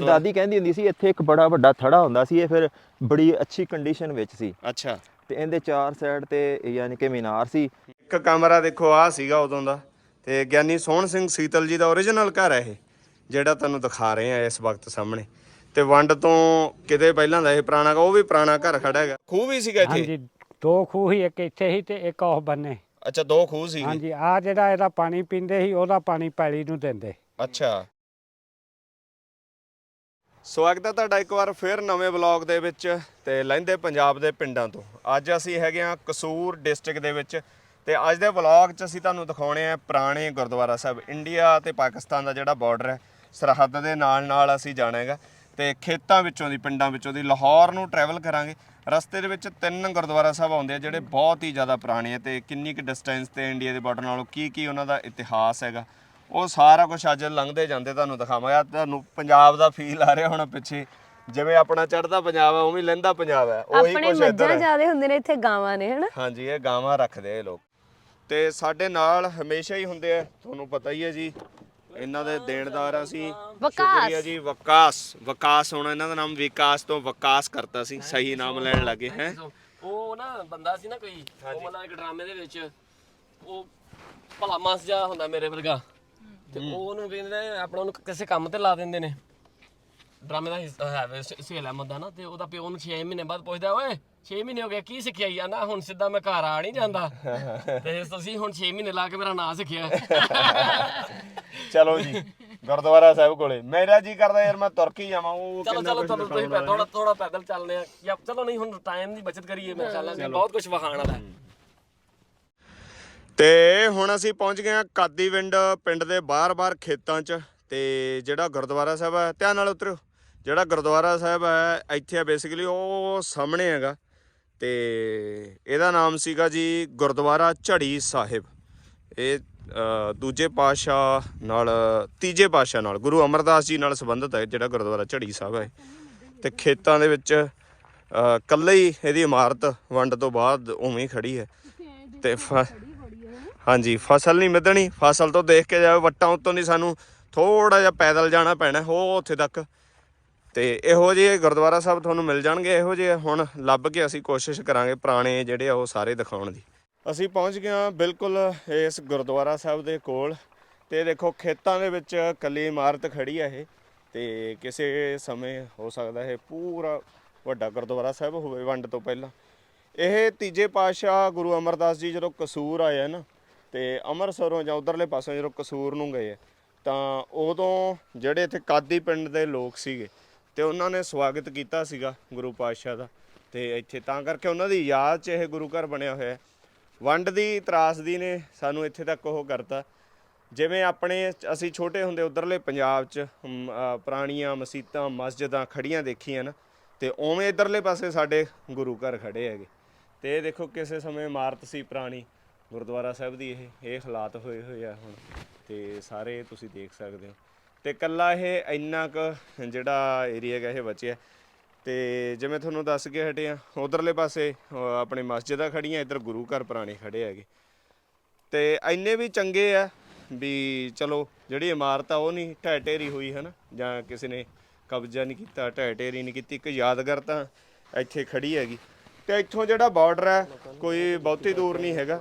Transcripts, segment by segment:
ਗੁਰਦੁਆਰਾ ਦਾਦੀ ਕਹਿੰਦੀ ਹੁੰਦੀ ਸੀ ਇੱਥੇ ਇੱਕ ਬੜਾ ਵੱਡਾ ਥੜਾ ਹੁੰਦਾ ਸੀ ਇਹ ਫਿਰ ਬੜੀ ਅੱਛੀ ਕੰਡੀਸ਼ਨ ਵਿੱਚ ਸੀ। ਅੱਛਾ। ਤੇ ਇਹਦੇ ਚਾਰ ਸਾਈਡ ਤੇ ਯਾਨੀ ਕਿ ਮੀਨਾਰ ਸੀ। ਇੱਕ ਕਮਰਾ ਦੇਖੋ ਆ ਸੀਗਾ ਉਦੋਂ ਦਾ। ਤੇ ਗਿਆਨੀ ਸੋਹਣ ਸਿੰਘ ਸੀਤਲ ਜੀ ਦਾ origignal ਘਰ ਹੈ ਇਹ ਜਿਹੜਾ ਤੁਹਾਨੂੰ ਦਿਖਾ ਰਹੇ ਆ ਇਸ ਵਕਤ ਸਾਹਮਣੇ। ਤੇ ਵੰਡ ਤੋਂ ਕਿਤੇ ਪਹਿਲਾਂ ਦਾ ਇਹ ਪੁਰਾਣਾ ਉਹ ਵੀ ਪੁਰਾਣਾ ਘਰ ਖੜਾ ਹੈਗਾ। ਖੂਹ ਵੀ ਸੀਗਾ ਇੱਥੇ? ਹਾਂਜੀ ਦੋ ਖੂਹ ਹੀ ਇੱਕ ਇੱਥੇ ਹੀ ਤੇ ਇੱਕ ਉਹ ਬੰਨੇ। ਅੱਛਾ ਦੋ ਖੂਹ ਸੀਗੇ। ਹਾਂਜੀ ਆ ਜਿਹੜਾ ਇਹਦਾ ਪਾਣੀ ਪੀਂਦੇ ਸੀ ਉਹਦਾ ਪਾਣੀ ਪੈਲੀ ਨੂੰ ਦਿੰਦੇ। ਅੱਛਾ। ਸਵਾਗਤ ਹੈ ਤੁਹਾਡਾ ਇੱਕ ਵਾਰ ਫਿਰ ਨਵੇਂ ਵਲੌਗ ਦੇ ਵਿੱਚ ਤੇ ਲਹਿੰਦੇ ਪੰਜਾਬ ਦੇ ਪਿੰਡਾਂ ਤੋਂ। ਅੱਜ ਅਸੀਂ ਹੈਗੇ ਆ ਕਸੂਰ ਡਿਸਟ੍ਰਿਕਟ ਦੇ ਵਿੱਚ ਤੇ ਅੱਜ ਦੇ ਵਲੌਗ 'ਚ ਅਸੀਂ ਤੁਹਾਨੂੰ ਦਿਖਾਉਣੇ ਆ ਪੁਰਾਣੇ ਗੁਰਦੁਆਰਾ ਸਾਹਿਬ, ਇੰਡੀਆ ਤੇ ਪਾਕਿਸਤਾਨ ਦਾ ਜਿਹੜਾ ਬਾਰਡਰ ਹੈ, ਸਰਹੱਦ ਦੇ ਨਾਲ ਨਾਲ ਅਸੀਂ ਜਾਣਾ ਹੈਗਾ ਤੇ ਖੇਤਾਂ ਵਿੱਚੋਂ ਦੀ, ਪਿੰਡਾਂ ਵਿੱਚੋਂ ਦੀ, ਲਾਹੌਰ ਨੂੰ ਟਰੈਵਲ ਕਰਾਂਗੇ। ਰਸਤੇ ਦੇ ਵਿੱਚ ਤਿੰਨ ਗੁਰਦੁਆਰਾ ਸਾਹਿਬ ਆਉਂਦੇ ਆ ਜਿਹੜੇ ਬਹੁਤ ਹੀ ਜ਼ਿਆਦਾ ਪੁਰਾਣੇ ਆ ਤੇ ਕਿੰਨੀ ਕੁ ਡਿਸਟੈਂਸ ਤੇ ਇੰਡੀਆ ਦੇ ਬਾਰਡਰ ਨਾਲੋਂ ਕੀ ਕੀ ਉਹਨਾਂ ਦਾ ਇਤਿਹਾਸ ਹੈਗਾ। ਉਹ ਸਾਰਾ ਕੁਝ ਅੱਜ ਲੰਘਦੇ ਜਾਂਦੇ ਤੁਹਾਨੂੰ ਦਿਖਾਵਾਂਗਾ। ਤੁਹਾਨੂੰ ਪੰਜਾਬ ਦਾ ਫੀਲ ਆ ਰਿਹਾ ਹੁਣ ਪਿੱਛੇ। ਜਿਵੇਂ ਆਪਣਾ ਚੜ੍ਹਦਾ ਪੰਜਾਬ ਹੈ ਉਵੇਂ ਲਹਿੰਦਾ ਪੰਜਾਬ ਹੈ ਉਹੀ ਆਪਣੇ ਕੁਝ ਇੱਧਰ ਮੱਝਾਂ ਹੈ। ਜ਼ਿਆਦੇ ਹੁੰਦੇ ਨੇ ਇੱਥੇ ਗਾਵਾਂ ਨੇ ਹਨਾ? ਹਾਂਜੀ ਇਹ ਗਾਵਾਂ ਰੱਖਦੇ ਆ ਇਹ ਲੋਕ। ਤੇ ਸਾਡੇ ਨਾਲ ਹਮੇਸ਼ਾ ਹੀ ਹੁੰਦੇ ਆ ਤੁਹਾਨੂੰ ਪਤਾ ਹੀ ਹੈ ਜੀ। ਇਹਨਾਂ ਦੇ ਦੇਣਦਾਰ ਆ ਅਸੀਂ। ਸ਼ੁਕਰੀਆ ਜੀ ਵਕਾਸ। ਵਕਾਸ ਹੋਣਾ ਇਹਨਾਂ ਦਾ ਨਾਮ ਵਿਕਾਸ ਤੋਂ ਵਕਾਸ ਕਰਤਾ ਸੀ ਸਹੀ ਨਾਮ ਲੈਣ ਲੱਗੇ ਹੈ? ਉਹ ਨਾ ਬੰਦਾ ਸੀ ਨਾ ਕੋਈ ਉਹ ਮਤਲਬ ਇੱਕ ਡਰਾਮੇ ਦੇ ਵਿੱਚ ਉਹ ਭਲਾ ਮਾਸ ਜਾ ਹੁੰਦਾ ਮੇਰੇ ਵਰਗਾ। ਤੇ ਉਹ ਉਹਨੂੰ ਕਹਿੰਦੇ ਨੇ ਆਪਣਾ ਉਹਨੂੰ ਕਿਸੇ ਕੰਮ ਤੇ ਲਾ ਦਿੰਦੇ ਨੇ। ਡਰਾਮੇ ਦਾ ਹਿੱਸਾ ਹੈ ਸੇਲ ਅਹਿਮਦ ਦਾ ਨਾ ਤੇ ਉਹਦਾ ਪਿਓ ਉਹਨੂੰ 6 ਮਹੀਨੇ ਬਾਅਦ ਪੁੱਛਦਾ ਓਏ 6 ਮਹੀਨੇ ਹੋ ਗਏ ਕੀ ਸਿੱਖਿਆ? ਹੀ ਆਂਦਾ ਹੁਣ ਸਿੱਧਾ ਮੈਂ ਘਰ ਆ ਨਹੀਂ ਜਾਂਦਾ। ਤੇ ਤੁਸੀਂ ਹੁਣ 6 ਮਹੀਨੇ ਲਾ ਕੇ ਮੇਰਾ ਨਾਂ ਸਿੱਖਿਆ। ਚਲੋ ਜੀ ਗੁਰਦੁਆਰਾ ਸਾਹਿਬ ਕੋਲੇ। ਮੇਰਾ ਜੀ ਕਰਦਾ ਯਾਰ ਮੈਂ ਤੁਰ ਕੇ ਜਾਵਾਂ ਉਹ ਚਲੋ ਚਲੋ ਚਲੋ ਤੁਸੀਂ ਥੋੜਾ ਥੋੜਾ ਪੈਦਲ ਚੱਲਦੇ ਆ। ਜਾਂ ਚਲੋ ਨਹੀਂ ਹੁਣ ਟਾਈਮ ਦੀ ਬਚਤ ਕਰੀਏ ਖਿਆਲ ਨਾਲ ਬਹੁਤ ਕੁਝ ਵਹਾਣ ਵਾਲਾ ਹੈ। ਤੇ ਹੁਣ ਅਸੀਂ ਪਹੁੰਚ ਗਏ ਹਾਂ ਕਾਦੀਵਿੰਡ ਪਿੰਡ ਦੇ ਬਾਹਰ-ਬਾਹਰ ਖੇਤਾਂ 'ਚ ਤੇ ਜਿਹੜਾ ਗੁਰਦੁਆਰਾ ਸਾਹਿਬ ਹੈ ਧਿਆਨ ਨਾਲ ਉਤਰਿਓ ਜਿਹੜਾ ਗੁਰਦੁਆਰਾ ਸਾਹਿਬ ਹੈ ਇੱਥੇ ਆ ਬੇਸਿਕਲੀ ਉਹ ਸਾਹਮਣੇ ਹੈਗਾ ਤੇ ਇਹਦਾ ਨਾਮ ਸੀਗਾ ਜੀ ਗੁਰਦੁਆਰਾ ਝੜੀ ਸਾਹਿਬ। ਇਹ ਦੂਜੇ ਪਾਤਸ਼ਾਹ ਨਾਲ ਤੀਜੇ ਪਾਤਸ਼ਾਹ ਨਾਲ ਗੁਰੂ ਅਮਰਦਾਸ ਜੀ ਨਾਲ ਸੰਬੰਧਿਤ ਹੈ ਜਿਹੜਾ ਗੁਰਦੁਆਰਾ ਝੜੀ ਸਾਹਿਬ ਹੈ ਤੇ ਖੇਤਾਂ ਦੇ ਵਿੱਚ ਕੱਲੇ ਹੀ ਇਹਦੀ ਇਮਾਰਤ ਵੰਡ ਤੋਂ ਬਾਅਦ ਉਵੇਂ ਖੜੀ ਹੈ। ਤੇ ਹਾਂਜੀ, ਫਸਲ ਨਹੀਂ ਮਿੱਧਣੀ, ਫਸਲ ਤੋਂ ਦੇਖ ਕੇ ਜਾਵੇ ਵੱਟਾਂ ਉੱਤੋਂ ਨਹੀਂ ਸਾਨੂੰ ਥੋੜਾ ਜਿਹਾ ਪੈਦਲ ਜਾਣਾ ਪੈਣਾ, ਹੋ ਉੱਥੇ ਤੱਕ। ਤੇ ਇਹੋ ਜਿਹੇ ਗੁਰਦੁਆਰਾ ਸਾਹਿਬ ਤੁਹਾਨੂੰ ਮਿਲ ਜਾਣਗੇ, ਇਹੋ ਜਿਹੇ ਹੁਣ ਲੱਭ ਕੇ ਅਸੀਂ ਕੋਸ਼ਿਸ਼ ਕਰਾਂਗੇ ਪੁਰਾਣੇ ਜਿਹੜੇ ਆ ਉਹ ਸਾਰੇ ਦਿਖਾਉਣ ਦੀ। ਅਸੀਂ ਪਹੁੰਚ ਗਏ ਹਾਂ ਬਿਲਕੁਲ ਇਸ ਗੁਰਦੁਆਰਾ ਸਾਹਿਬ ਦੇ ਕੋਲ। ਤੇ ਦੇਖੋ ਖੇਤਾਂ ਦੇ ਵਿੱਚ ਕੱਲੀ ਇਮਾਰਤ ਖੜੀ ਆ ਇਹ। ਤੇ ਕਿਸੇ ਸਮੇਂ ਹੋ ਸਕਦਾ ਇਹ ਪੂਰਾ ਵੱਡਾ ਗੁਰਦੁਆਰਾ ਸਾਹਿਬ ਹੋਵੇ ਵੰਡ ਤੋਂ ਪਹਿਲਾਂ। ਇਹ ਤੀਜੇ ਪਾਤਸ਼ਾਹ ਗੁਰੂ ਅਮਰਦਾਸ ਜੀ ਜਦੋਂ ਕਸੂਰ ਆਏ ਆ ਨਾ ਤੇ ਅੰਮ੍ਰਿਤਸਰੋਂ ਜਾਂ ਉਧਰਲੇ ਪਾਸੋਂ ਜਦੋਂ ਕਸੂਰ ਨੂੰ ਗਏ, ਤਾਂ ਉਦੋਂ ਜਿਹੜੇ ਇੱਥੇ ਕਾਦੀ ਪਿੰਡ ਦੇ ਲੋਕ ਸੀਗੇ ਤੇ ਉਹਨਾਂ ਨੇ ਸਵਾਗਤ ਕੀਤਾ ਸੀਗਾ ਗੁਰੂ ਪਾਤਸ਼ਾਹ ਦਾ ਤੇ ਇੱਥੇ ਤਾਂ ਕਰਕੇ ਉਹਨਾਂ ਦੀ ਯਾਦ 'ਚ ਇਹ ਗੁਰੂ ਘਰ ਬਣਿਆ ਹੋਇਆ ਹੈ। ਵੰਡ ਦੀ ਤਰਾਸਦੀ ਨੇ ਸਾਨੂੰ ਇੱਥੇ ਤੱਕ ਉਹ ਕਰਤਾ। ਜਿਵੇਂ ਆਪਣੇ ਅਸੀਂ ਛੋਟੇ ਹੁੰਦੇ ਉਧਰਲੇ ਪੰਜਾਬ 'ਚ ਪੁਰਾਣੀਆਂ ਮਸੀਤਾਂ ਮਸਜਿਦਾਂ ਖੜੀਆਂ ਦੇਖੀਆਂ ਨਾ, ਤੇ ਉਵੇਂ ਇਧਰਲੇ ਪਾਸੇ ਸਾਡੇ ਗੁਰੂ ਘਰ ਖੜੇ ਹੈਗੇ। ਤੇ ਇਹ ਦੇਖੋ ਕਿਸੇ ਸਮੇਂ ਇਮਾਰਤ ਸੀ ਪੁਰਾਣੀ ਗੁਰਦੁਆਰਾ ਸਾਹਿਬ ਦੀ ਇਹ ਇਹ ਹਾਲਾਤ ਹੋਏ ਹੋਏ ਆ ਹੁਣ, ਤੇ ਸਾਰੇ ਤੁਸੀਂ ਦੇਖ ਸਕਦੇ ਹੋ। ਤੇ ਕੱਲਾ ਇਹ ਇੰਨਾ ਕੁ ਜਿਹੜਾ ਏਰੀਆ ਹੈਗਾ ਇਹ ਬਚਿਆ। ਤੇ ਜਿਵੇਂ ਤੁਹਾਨੂੰ ਦੱਸ ਕੇ ਹਟੇ ਆ, ਉਧਰਲੇ ਪਾਸੇ ਆਪਣੇ ਮਸਜਿਦਾਂ ਖੜੀਆਂ, ਇੱਧਰ ਗੁਰੂ ਘਰ ਪੁਰਾਣੇ ਖੜੇ ਹੈਗੇ। ਤੇ ਇੰਨੇ ਵੀ ਚੰਗੇ ਆ ਵੀ ਚਲੋ, ਜਿਹੜੀ ਇਮਾਰਤ ਆ ਉਹ ਨਹੀਂ ਢਹਿ ਢੇਰੀ ਹੋਈ ਹੈ ਨਾ ਜਾਂ ਕਿਸੇ ਨੇ ਕਬਜ਼ਾ ਨਹੀਂ ਕੀਤਾ ਢਹਿ ਢੇਰੀ ਨਹੀਂ ਕੀਤੀ, ਇੱਕ ਯਾਦਗਾਰ ਤਾਂ ਇੱਥੇ ਖੜੀ ਹੈਗੀ। ਤੇ ਇੱਥੋਂ ਜਿਹੜਾ ਬਾਰਡਰ ਹੈ ਕੋਈ ਬਹੁਤੀ ਦੂਰ ਨਹੀਂ ਹੈਗਾ।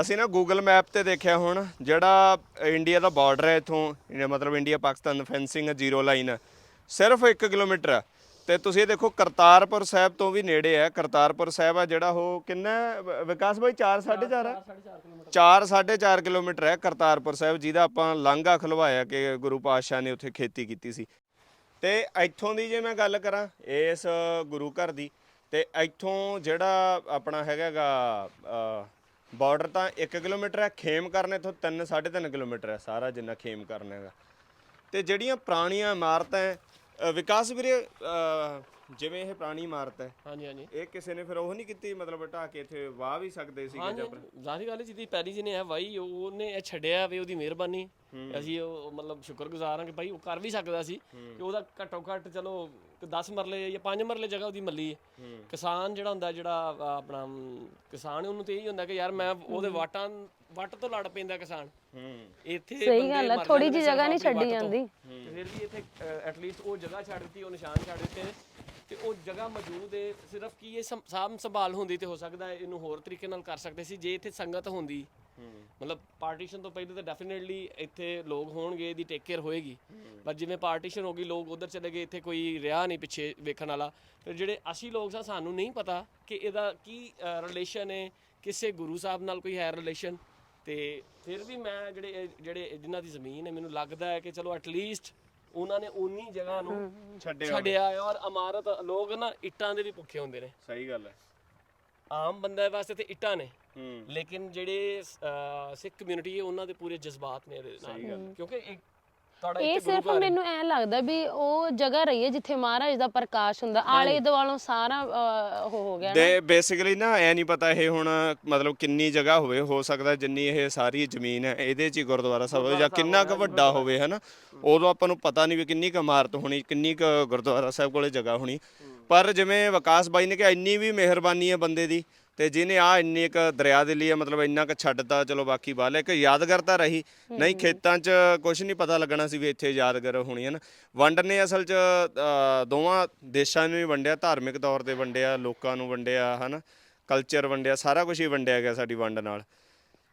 ਅਸੀਂ ਨਾ ਗੂਗਲ ਮੈਪ ਤੇ ਦੇਖਿਆ ਹੁਣ, ਜਿਹੜਾ ਇੰਡੀਆ ਦਾ ਬਾਰਡਰ ਹੈ ਇਥੋਂ ਮਤਲਬ India Pakistan fencing zero line ਸਿਰਫ 1 ਕਿਲੋਮੀਟਰ। ਹੈ ਤੇ ਤੁਸੀਂ ਇਹ ਦੇਖੋ, ਕਰਤਾਰਪੁਰ ਸਾਹਿਬ ਤੋਂ ਵੀ ਨੇੜੇ ਹੈ। ਕਰਤਾਰਪੁਰ ਸਾਹਿਬ ਆ ਜਿਹੜਾ ਉਹ ਕਿੰਨਾ ਹੈ? ਵ- ਵਿਕਾਸ ਭਾਈ 4 4.5 ਹੈ 4 4.5 ਕਿਲੋਮੀਟਰ ਹੈ ਕਰਤਾਰਪੁਰ ਸਾਹਿਬ, ਜਿਹਦਾ ਆਪਾਂ ਲਾਂਘਾ ਖਲਵਾਇਆ ਕਿ ਗੁਰੂ ਪਾਤਸ਼ਾਹ ਨੇ ਉੱਥੇ ਖੇਤੀ ਕੀਤੀ ਸੀ। ਤੇ ਇੱਥੋਂ ਦੀ ਜੇ ਮੈਂ ਗੱਲ ਕਰਾਂ, ਇਸ ਗੁਰੂ ਘਰ ਦੀ, ਤੇ ਇੱਥੋਂ ਜਿਹੜਾ ਆਪਣਾ ਹੈਗਾਗਾ ਬਾਰਡਰ ਤਾਂ 1 ਕਿਲੋਮੀਟਰ ਹੈ ਖੇਮ ਕਰਨ ਇੱਥੋਂ 3 3.5 ਕਿਲੋਮੀਟਰ ਹੈ ਸਾਰਾ ਜਿੰਨਾ ਖੇਮ ਕਰਨ ਹੈਗਾ। ਤੇ ਜਿਹੜੀਆਂ ਪੁਰਾਣੀਆਂ ਇਮਾਰਤਾਂ ਹੈ, ਵਿਕਾਸ ਵੀਰੇ ਜਿਵੇਂ ਇਹ ਪੁਰਾਣੀ ਇਮਾਰਤ ਹੈ ਹਾਂਜੀ ਹਾਂਜੀ। ਇਹ ਕਿਸੇ ਨੇ ਫਿਰ ਉਹ ਨਹੀਂ ਕੀਤੀ ਮਤਲਬ ਢਾ ਕੇ ਇੱਥੇ ਵਾਹ ਵੀ ਸਕਦੇ ਸੀਗੇ ਹਾਂਜੀ ਜਾਂ ਜ਼ਾਹਿਰ ਗੱਲ ਹੈ ਜਿਹਦੀ ਪੈਰੀ ਜੀ ਨੇ ਹੈ ਵਾਈ ਉਹਨੇ ਇਹ ਛੱਡਿਆ ਵੀ ਉਹਦੀ ਮਿਹਰਬਾਨੀ। ਅਸੀਂ ਉਹ ਮਤਲਬ ਸ਼ੁਕਰਗੁਜ਼ਾਰ ਹਾਂ ਕਿ ਭਾਈ ਉਹ ਕਰ ਵੀ ਸਕਦਾ ਸੀ ਕਿ ਉਹਦਾ ਘੱਟੋ ਘੱਟ ਚਲੋ 10 ਮਰਲੇ ਜਾਂ 5 ਮਰਲੇ ਜਗ੍ਹਾ ਉਹਦੀ ਮੱਲੀ ਹੈ। ਕਿਸਾਨ ਜਿਹੜਾ ਹੁੰਦਾ ਜਿਹੜਾ ਆਪਣਾ ਕਿਸਾਨ ਉਹਨੂੰ ਤੇ ਇਹੀ ਹੁੰਦਾ ਕਿ ਯਾਰ ਮੈਂ ਉਹਦੇ ਵਾਟਾਂ ਵੱਟ ਤੋਂ ਲੜ ਪੈਂਦਾ ਕਿਸਾਨ। ਹੂੰ। ਇੱਥੇ ਸਹੀ ਬੰਦੇ ਗੱਲ ਮਰ ਥੋੜੀ ਸਿਰਫ ਜਗ੍ਹਾ ਨਹੀਂ ਛੱਡੀ। ਜਾਂਦੀ। ਤੇ ਫਿਰ ਵੀ ਇੱਥੇ ਐਟਲੀਸਟ ਉਹ ਜਗ੍ਹਾ ਛੱਡ ਦਿੱਤੀ ਉਹ ਨਿਸ਼ਾਨ ਛੱਡ ਦਿੱਤੇ ਨੇ ਤੇ ਉਹ ਜਗ੍ਹਾ ਮੌਜੂਦ ਹੈ। ਸਿਰਫ ਕੀ ਇਹ ਸਾਂਭ ਸੰਭਾਲ ਹੁੰਦੀ ਤੇ ਹੋ ਸਕਦਾ ਹੈ ਇਹਨੂੰ ਹੋਰ ਤਰੀਕੇ ਨਾਲ ਕਰ ਸਕਦੇ ਸੀ। ਜੇ ਇੱਥੇ ਸੰਗਤ ਹੁੰਦੀ ਮਤਲਬ ਪਾਰਟੀਸ਼ਨ ਤੋਂ ਪਹਿਲੇ ਤਾਂ ਡੈਫੀਨਿਟਲੀ ਇੱਥੇ ਲੋਕ ਹੋਣਗੇ ਇਹਦੀ ਟੇਕ ਕੇਅਰ ਹੋਏਗੀ। ਪਰ ਜਿਵੇਂ ਪਾਰਟੀਸ਼ਨ ਹੋ ਗਈ ਲੋਕ ਉਧਰ ਚਲੇ ਗਏ ਇੱਥੇ ਕੋਈ ਰਿਹਾ ਨਹੀਂ ਪਿੱਛੇ ਵੇਖਣ ਵਾਲਾ। ਫਿਰ ਜਿਹੜੇ ਅਸੀਂ ਲੋਕ ਸਾਂ ਸਾਨੂੰ ਨਹੀਂ ਪਤਾ ਕਿ ਇਹਦਾ ਕੀ ਰਿਲੇਸ਼ਨ ਹੈ ਕਿਸੇ ਗੁਰੂ ਸਾਹਿਬ ਨਾਲ ਕੋਈ ਹੈ ਰਿਲੇਸ਼ਨ ਤੇ ਫਿਰ ਵੀ ਮੈਂ ਜਿਹੜੇ ਜਿਹੜੇ ਜਿਨ੍ਹਾਂ ਦੀ ਜ਼ਮੀਨ ਹੈ ਮੈਨੂੰ ਲੱਗਦਾ ਹੈ ਕਿ ਚਲੋ ਐਟਲੀਸਟ ਉਹਨਾਂ ਨੇ ਉਨੀ ਜਗ੍ਹਾ ਨੂੰ ਛੱਡਿਆ ਔਰ ਇਮਾਰਤ ਲੋਕ ਨਾ ਇੱਟਾਂ ਦੇ ਵੀ ਭੁੱਖੇ ਹੁੰਦੇ ਨੇ। ਸਹੀ ਗੱਲ ਹੈ। ਆਮ ਬੰਦੇ ਵਾਸਤੇ ਤੇ ਇੱਟਾਂ ਨੇ। ਲੇਕਿਨ ਜਿਹੜੇ ਸਿੱਖ ਕਮਿਊਨਿਟੀ ਹੈ ਉਹਨਾਂ ਦੇ ਪੂਰੇ ਜਜ਼ਬਾਤ ਨੇ ਇਹਦੇ ਨਾਲ। ਕਿਉਂਕਿ ਇੱਕ ਤੁਹਾਡਾ ਇਹ ਸਿਰਫ। ਮੈਨੂੰ ਐ ਲੱਗਦਾ ਵੀ ਉਹ ਜਗ੍ਹਾ ਰਹੀ ਹੈ ਜਿੱਥੇ ਮਹਾਰਾਜ ਦਾ ਪ੍ਰਕਾਸ਼ ਹੁੰਦਾ। ਆਲੇ ਦੁਆਲੋਂ ਸਾਰਾ ਅਹ, ਉਹ ਹੋ ਗਿਆ ਨਾ। ਦੇ ਬੇਸਿਕਲੀ ਨਾ ਐ ਨਹੀਂ ਪਤਾ ਇਹ ਹੁਣ ਮਤਲਬ ਕਿੰਨੀ ਜਗ੍ਹਾ ਹੋਵੇ ਹੋ ਸਕਦਾ ਜਿੰਨੀ ਇਹ ਸਾਰੀ ਜ਼ਮੀਨ ਹੈ ਇਹਦੇ 'ਚ ਹੀ ਗੁਰਦੁਆਰਾ ਸਾਹਿਬ ਹੋਵੇ ਜਾਂ ਕਿੰਨਾ ਕੁ ਵੱਡਾ ਹੋਵੇ ਹਨਾ? ਉਦੋਂ ਆਪਾਂ ਨੂੰ ਪਤਾ ਨਹੀਂ ਵੀ ਕਿੰਨੀ ਕੁ ਇਮਾਰਤ ਹੋਣੀ ਕਿੰਨੀ ਕੁ ਗੁਰਦੁਆਰਾ ਸਾਹਿਬ ਕੋਲੇ ਜਗ੍ਹਾ ਹੋਣੀ। ਪਰ ਜਿਵੇਂ ਵਿਕਾਸ ਬਾਈ ਨੇ ਕਿਹਾ ਇੰਨੀ ਵੀ ਮਿਹਰਬਾਨੀ ਹੈ ਬੰਦੇ ਦੀ ਤੇ ਜਿਹਨੇ ਆ ਇੰਨੀ ਇੱਕ ਦਰਿਆ ਦੇ ਲਈ ਮਤਲਬ ਇੰਨਾ ਕੁ ਛੱਡਤਾ ਚਲੋ ਬਾਕੀ ਬਾਲ ਇੱਕ ਯਾਦਗਾਰ ਤਾਂ ਰਹੀ। ਨਹੀਂ ਖੇਤਾਂ 'ਚ ਕੁਝ ਨਹੀਂ ਪਤਾ ਲੱਗਣਾ ਸੀ ਵੀ ਇੱਥੇ ਯਾਦਗਾਰ ਹੋਣੀ ਹੈ ਨਾ। ਵੰਡ ਨੇ ਅਸਲ 'ਚ ਅ, ਦੋਵਾਂ ਦੇਸ਼ਾਂ ਨੂੰ ਹੀ ਵੰਡਿਆ ਧਾਰਮਿਕ ਤੌਰ ਤੇ ਵੰਡਿਆ ਲੋਕਾਂ ਨੂੰ ਵੰਡਿਆ ਹਨਾ ਕਲਚਰ ਵੰਡਿਆ ਸਾਰਾ ਕੁਝ ਹੀ ਵੰਡਿਆ ਗਿਆ ਸਾਡੀ ਵੰਡ ਨਾਲ।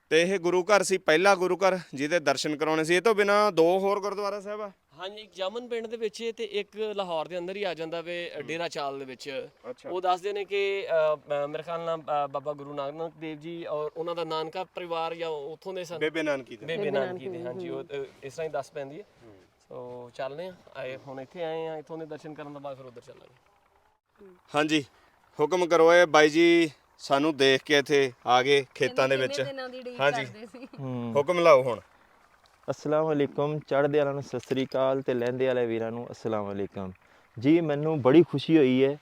ਤੇ ਇਹ ਗੁਰੂ ਘਰ ਸੀ ਪਹਿਲਾ ਗੁਰੂ ਘਰ ਜਿਹਦੇ ਦਰਸ਼ਨ ਕਰਾਉਣੇ ਸੀ। ਇਹ ਤੋਂ ਬਿਨਾ ਦੋ ਹੋਰ ਗੁਰਦੁਆਰਾ ਸਾਹਿਬ ਆ। ਹਾਂਜੀ ਇੱਕ ਜਮਨ ਪਿੰਡ ਦੇ ਵਿੱਚ ਤੇ ਇੱਕ ਲਾਹੌਰ ਦੇ ਅੰਦਰ ਹੀ ਆ ਜਾਂਦਾ ਵੇ ਡੇਰਾ ਚਾਲ ਦੇ ਵਿੱਚ। ਅੱਛਾ। ਉਹ ਦੱਸਦੇ ਨੇ ਕਿ ਅ, ਮੇਰੇ ਖਿਆਲ ਨਾਲ ਅ, ਬਾਬਾ ਗੁਰੂ ਨਾਨਕ ਦੇਵ ਜੀ ਔਰ ਉਹਨਾਂ ਦਾ ਨਾਨਕਾ ਪਰਿਵਾਰ ਜਾਂ ਉੱਥੋਂ ਦੇ ਸਨ। ਬੇਬੇ ਨਾਨਕੀ ਦੇ। ਬੇਬੇ ਨਾਨਕੀ ਦੇ ਹਾਂਜੀ ਉਹ ਅ, ਇਸ ਤਰ੍ਹਾਂ ਹੀ ਦੱਸ ਪੈਂਦੀ ਹੈ। ਸੋ ਚੱਲਦੇ ਆ ਆਏ ਹੁਣ ਇੱਥੇ ਆਏ ਆ ਇੱਥੋਂ ਦੇ ਦਰਸ਼ਨ ਕਰਨ ਤੋਂ ਬਾਅਦ ਫਿਰ ਉੱਧਰ ਚੱਲਾਂਗੇ। ਹਾਂਜੀ ਹੁਕਮ ਕਰੋ ਇਹ ਬਾਈ ਜੀ ਸਾਨੂੰ ਦੇਖ ਕੇ ਇੱਥੇ ਆ ਗਏ ਖੇਤਾਂ ਦੇ ਵਿੱਚ। ਹਾਂਜੀ। ਹੁਕਮ ਲਾਓ ਹੁਣ। ਅਸਲਾਮ ਵਾਲੇਕੁਮ ਚੜ੍ਹਦੇ ਵਾਲਿਆਂ ਨੂੰ ਸਤਿ ਸ੍ਰੀ ਅਕਾਲ ਤੇ ਲਹਿੰਦੇ ਵਾਲੇ ਵੀਰਾਂ ਨੂੰ ਅਸਲਾਮ ਵਾਲੇਕਮ ਜੀ ਮੈਨੂੰ ਬੜੀ ਖੁਸ਼ੀ ਹੋਈ ਹੈ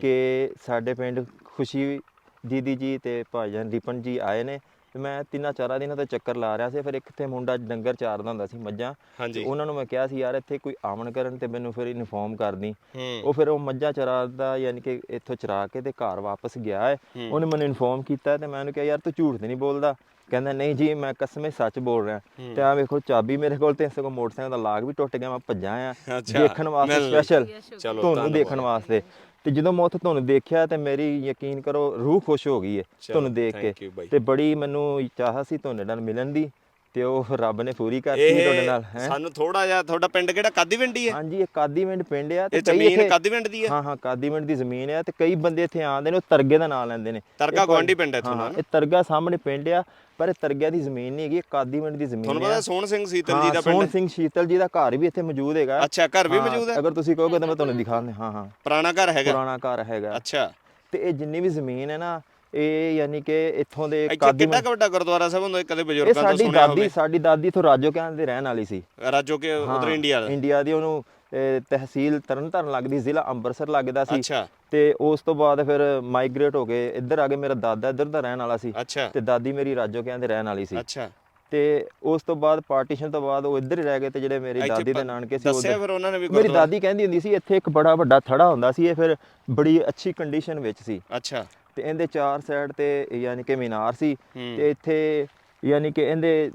ਕਿ ਸਾਡੇ ਪਿੰਡ ਖੁਸ਼ੀ ਦੀਦੀ ਜੀ ਤੇ ਭਾਈਜਾਨ ਰਿਪਨ ਜੀ ਆਏ ਨੇ। ਤੇ ਮੈਂ ਤਿੰਨਾਂ ਚਾਰਾਂ ਦਿਨਾਂ ਤੋਂ ਚੱਕਰ ਲਾ ਰਿਹਾ ਸੀ ਫਿਰ ਇੱਕ ਤੇ ਮੁੰਡਾ ਡੰਗਰ ਚਾਰਦਾ ਹੁੰਦਾ ਸੀ ਮੱਝਾਂ। ਹਾਂਜੀ। ਉਹਨਾਂ ਨੂੰ ਮੈਂ ਕਿਹਾ ਸੀ ਯਾਰ ਇੱਥੇ ਕੋਈ ਆਮਣ ਕਰਨ ਤੇ ਮੈਨੂੰ ਫਿਰ ਇਨਫੋਰਮ ਕਰਦੀ ਉਹ ਫਿਰ ਉਹ ਮੱਝਾਂ ਚਰਾਦਾ ਯਾਨੀ ਕਿ ਇੱਥੋਂ ਚਰਾ ਕੇ ਤੇ ਘਰ ਵਾਪਸ ਗਿਆ ਹੈ। ਉਹਨੇ ਮੈਨੂੰ ਇਨਫੋਰਮ ਕੀਤਾ ਤੇ ਮੈਂ ਉਹਨੂੰ ਕਿਹਾ ਯਾਰ ਤੂੰ ਝੂਠ ਤੇ ਨਹੀਂ ਬੋਲਦਾ। ਕਹਿੰਦਾ ਨਹੀਂ ਜੀ ਮੈਂ ਕਸਮੇ ਸੱਚ ਬੋਲ ਰਿਹਾ। ਤੇ ਆ ਵੇਖੋ ਚਾਬੀ ਮੇਰੇ ਕੋਲ ਤੇ ਸਗੋਂ ਮੋਟਰਸਾਈਕਲ ਦਾ ਲਾਗ ਵੀ ਟੁੱਟ ਗਿਆ ਮੈਂ ਭੱਜਾ ਆ। ਦੇਖਣ ਵਾਸਤੇ। ਸਪੈਸ਼ਲ ਚਲੋ ਤੁਹਾਨੂੰ ਦੇਖਣ ਵਾਸਤੇ। ਤੇ ਜਦੋਂ ਮੈਂ ਉੱਥੇ ਤੁਹਾਨੂੰ ਦੇਖਿਆ ਤੇ ਮੇਰੀ ਯਕੀਨ ਕਰੋ ਰੂਹ ਖੁਸ਼ ਹੋ ਗਈ ਹੈ ਤੁਹਾਨੂੰ ਦੇਖ ਕੇ। ਤੇ ਬੜੀ ਮੈਨੂੰ ਚਾਹ ਸੀ ਤੁਹਾਡੇ ਨਾਲ ਮਿਲਣ ਦੀ। ਤੇ ਉਹ ਰੱਬ ਨੇ ਪੂਰੀ ਕਰਤੀ ਤੁਹਾਡੇ ਨਾਲ ਹੈ? ਸਾਨੂੰ ਥੋੜਾ ਜਿਹਾ ਤੁਹਾਡਾ ਪਿੰਡ ਕਿਹੜਾ? ਕਾਦੀਵਿੰਡੀ ਹੈ ਹਾਂਜੀ ਇਹ ਕਾਦੀਵਿੰਡ ਪਿੰਡ ਆ ਇਹ ਕਈ ਜ਼ਮੀਨ ਕਾਦੀਵਿੰਡ ਦੀ ਹੈ? ਹਾਂ ਹਾਂ ਕਾਦੀਵਿੰਡ ਦੀ ਜ਼ਮੀਨ ਆ ਤੇ ਕਈ ਬੰਦੇ ਇੱਥੇ ਆਉਂਦੇ ਨੇ ਉਹ ਤਰਗੇ ਦਾ ਨਾਮ ਲੈਂਦੇ ਨੇ। ਤਰਗਾ ਗੁਆਂਢੀ ਪਿੰਡ ਹੈ ਇੱਥੋਂ ਹਾਂ, ਦਾ ਨਾ? ਇਹ ਤਰਗਾ ਸਾਹਮਣੇ ਪਿੰਡ ਆ ਪਰ ਇਹ ਤਰਗਿਆਂ ਦੀ ਜ਼ਮੀਨ ਨਹੀਂ ਹੈਗੀ ਇਹ ਕਾਦੀਵਿੰਡ ਦੀ ਜ਼ਮੀਨ ਤੁਹਾਨੂੰ ਆ। ਪਤਾ ਸੋਹਣ ਸਿੰਘ ਸੀਤਲ ਜੀ ਦਾ ਹਾਂ, ਪਿੰਡ? ਸੋਹਣ ਹੈ? ਸਿੰਘ ਸ਼ੀਤਲ ਜੀ ਦਾ ਘਰ ਵੀ ਇੱਥੇ ਮੌਜੂਦ ਹੈਗਾ। ਅੱਛਾ ਘਰ ਵੀ ਹਾਂ, ਮੌਜੂਦ ਹੈ? ਅਗਰ ਤੁਸੀਂ ਕਹੋਗੇ ਤਾਂ ਮੈਂ ਤੁਹਾਨੂੰ ਦਿਖਾ ਦਿੰਦਾ ਹਾਂ ਹਾਂ। ਪੁਰਾਣਾ ਘਰ ਹੈਗਾ। ਪੁਰਾਣਾ ਘਰ ਹੈਗਾ। ਅੱਛਾ। ਤੇ ਇਹ ਜਿੰਨੀ ਵੀ ਜ਼ਮੀਨ ਹੈ ਨਾ ਇਹ ਯਾਨੀ ਕਿ ਇੱਥੋਂ ਦੇ ਇੱਥੇ ਕਾਦੀਵਿੰਡ ਕਿੱਡਾ ਕੁ ਵੱਡਾ ਗੁਰਦੁਆਰਾ ਸਾਹਿਬ ਹੁੰਦਾ? ਕਦੇ ਇਹ ਬਜ਼ੁਰਗਾਂ ਤੋਂ ਸਾਡੀ ਸੁਣਿਆ ਦਾਦੀ ਹੋਵੇ। ਸਾਡੀ ਦਾਦੀ ਤੋਂ ਰਾਜੋ ਕਹਿਣ ਦੇ ਰਹਿਣ ਵਾਲੀ ਸੀ। ਰਾਜੋ ਕੇ ਉਧਰ ਹਾਂ, ਇੰਡੀਆ ਦਾ ਇੰਡੀਆ ਦੀ ਉਹਨੂੰ ਅਹ, ਤਹਿਸੀਲ ਤਰਨਤਾਰਨ ਲੱਗਦੀ ਜ਼ਿਲ੍ਹਾ ਅੰਮ੍ਰਿਤਸਰ ਲੱਗਦਾ ਸੀ। ਅੱਛਾ। ਤੇ ਉਸ ਤੋਂ ਬਾਅਦ ਫਿਰ ਮਾਈਗ੍ਰੇਟ ਹੋ ਗਏ ਇੱਧਰ ਆ ਕੇ ਮੇਰਾ ਦਾਦਾ ਇੱਧਰ ਦਾ ਰਹਿਣ ਵਾਲਾ ਸੀ। ਅੱਛਾ। ਤੇ ਦਾਦੀ ਮੇਰੀ ਰਾਜੋ ਕਹਿੰਦੇ ਰਹਿਣ ਵਾਲੀ ਸੀ। ਅੱਛਾ। ਤੇ ਉਸ ਤੋਂ ਬਾਅਦ ਪਾਰਟੀਸ਼ਨ ਤੋਂ ਬਾਅਦ ਉਹ ਇੱਧਰ ਹੀ ਰਹਿ ਗਏ ਤੇ ਜਿਹੜੇ ਮੇਰੀ ਦਾਦੀ ਦੇ ਨਾਨਕੇ ਸੀ ਦੱਸਿਆ ਫਿਰ ਉਹਨਾਂ ਨੇ ਵੀ ਮੇਰੀ ਗੁਰਦੁਆਰਾ ਦਾਦੀ ਕਹਿੰਦੀ ਹੁੰਦੀ ਸੀ ਇੱਥੇ ਇੱਕ ਬੜਾ ਵੱਡਾ ਥੜਾ ਹੁੰਦਾ ਸੀ ਇਹ ਫਿਰ ਬੜੀ ਅੱਛੀ ਕੰਡੀਸ਼ਨ ਵਿੱਚ ਸੀ। ਅੱਛਾ। ਤੇ ਇਹਦੇ ਚਾਰ ਸਾਈਡ ਤੇ ਯਾਨੀ ਕਿ ਮੀਨਾਰ ਸੀ। ਤੇ ਇੱਥੇ ਯਾਨੀ ਕਿ ਇਹਦੇ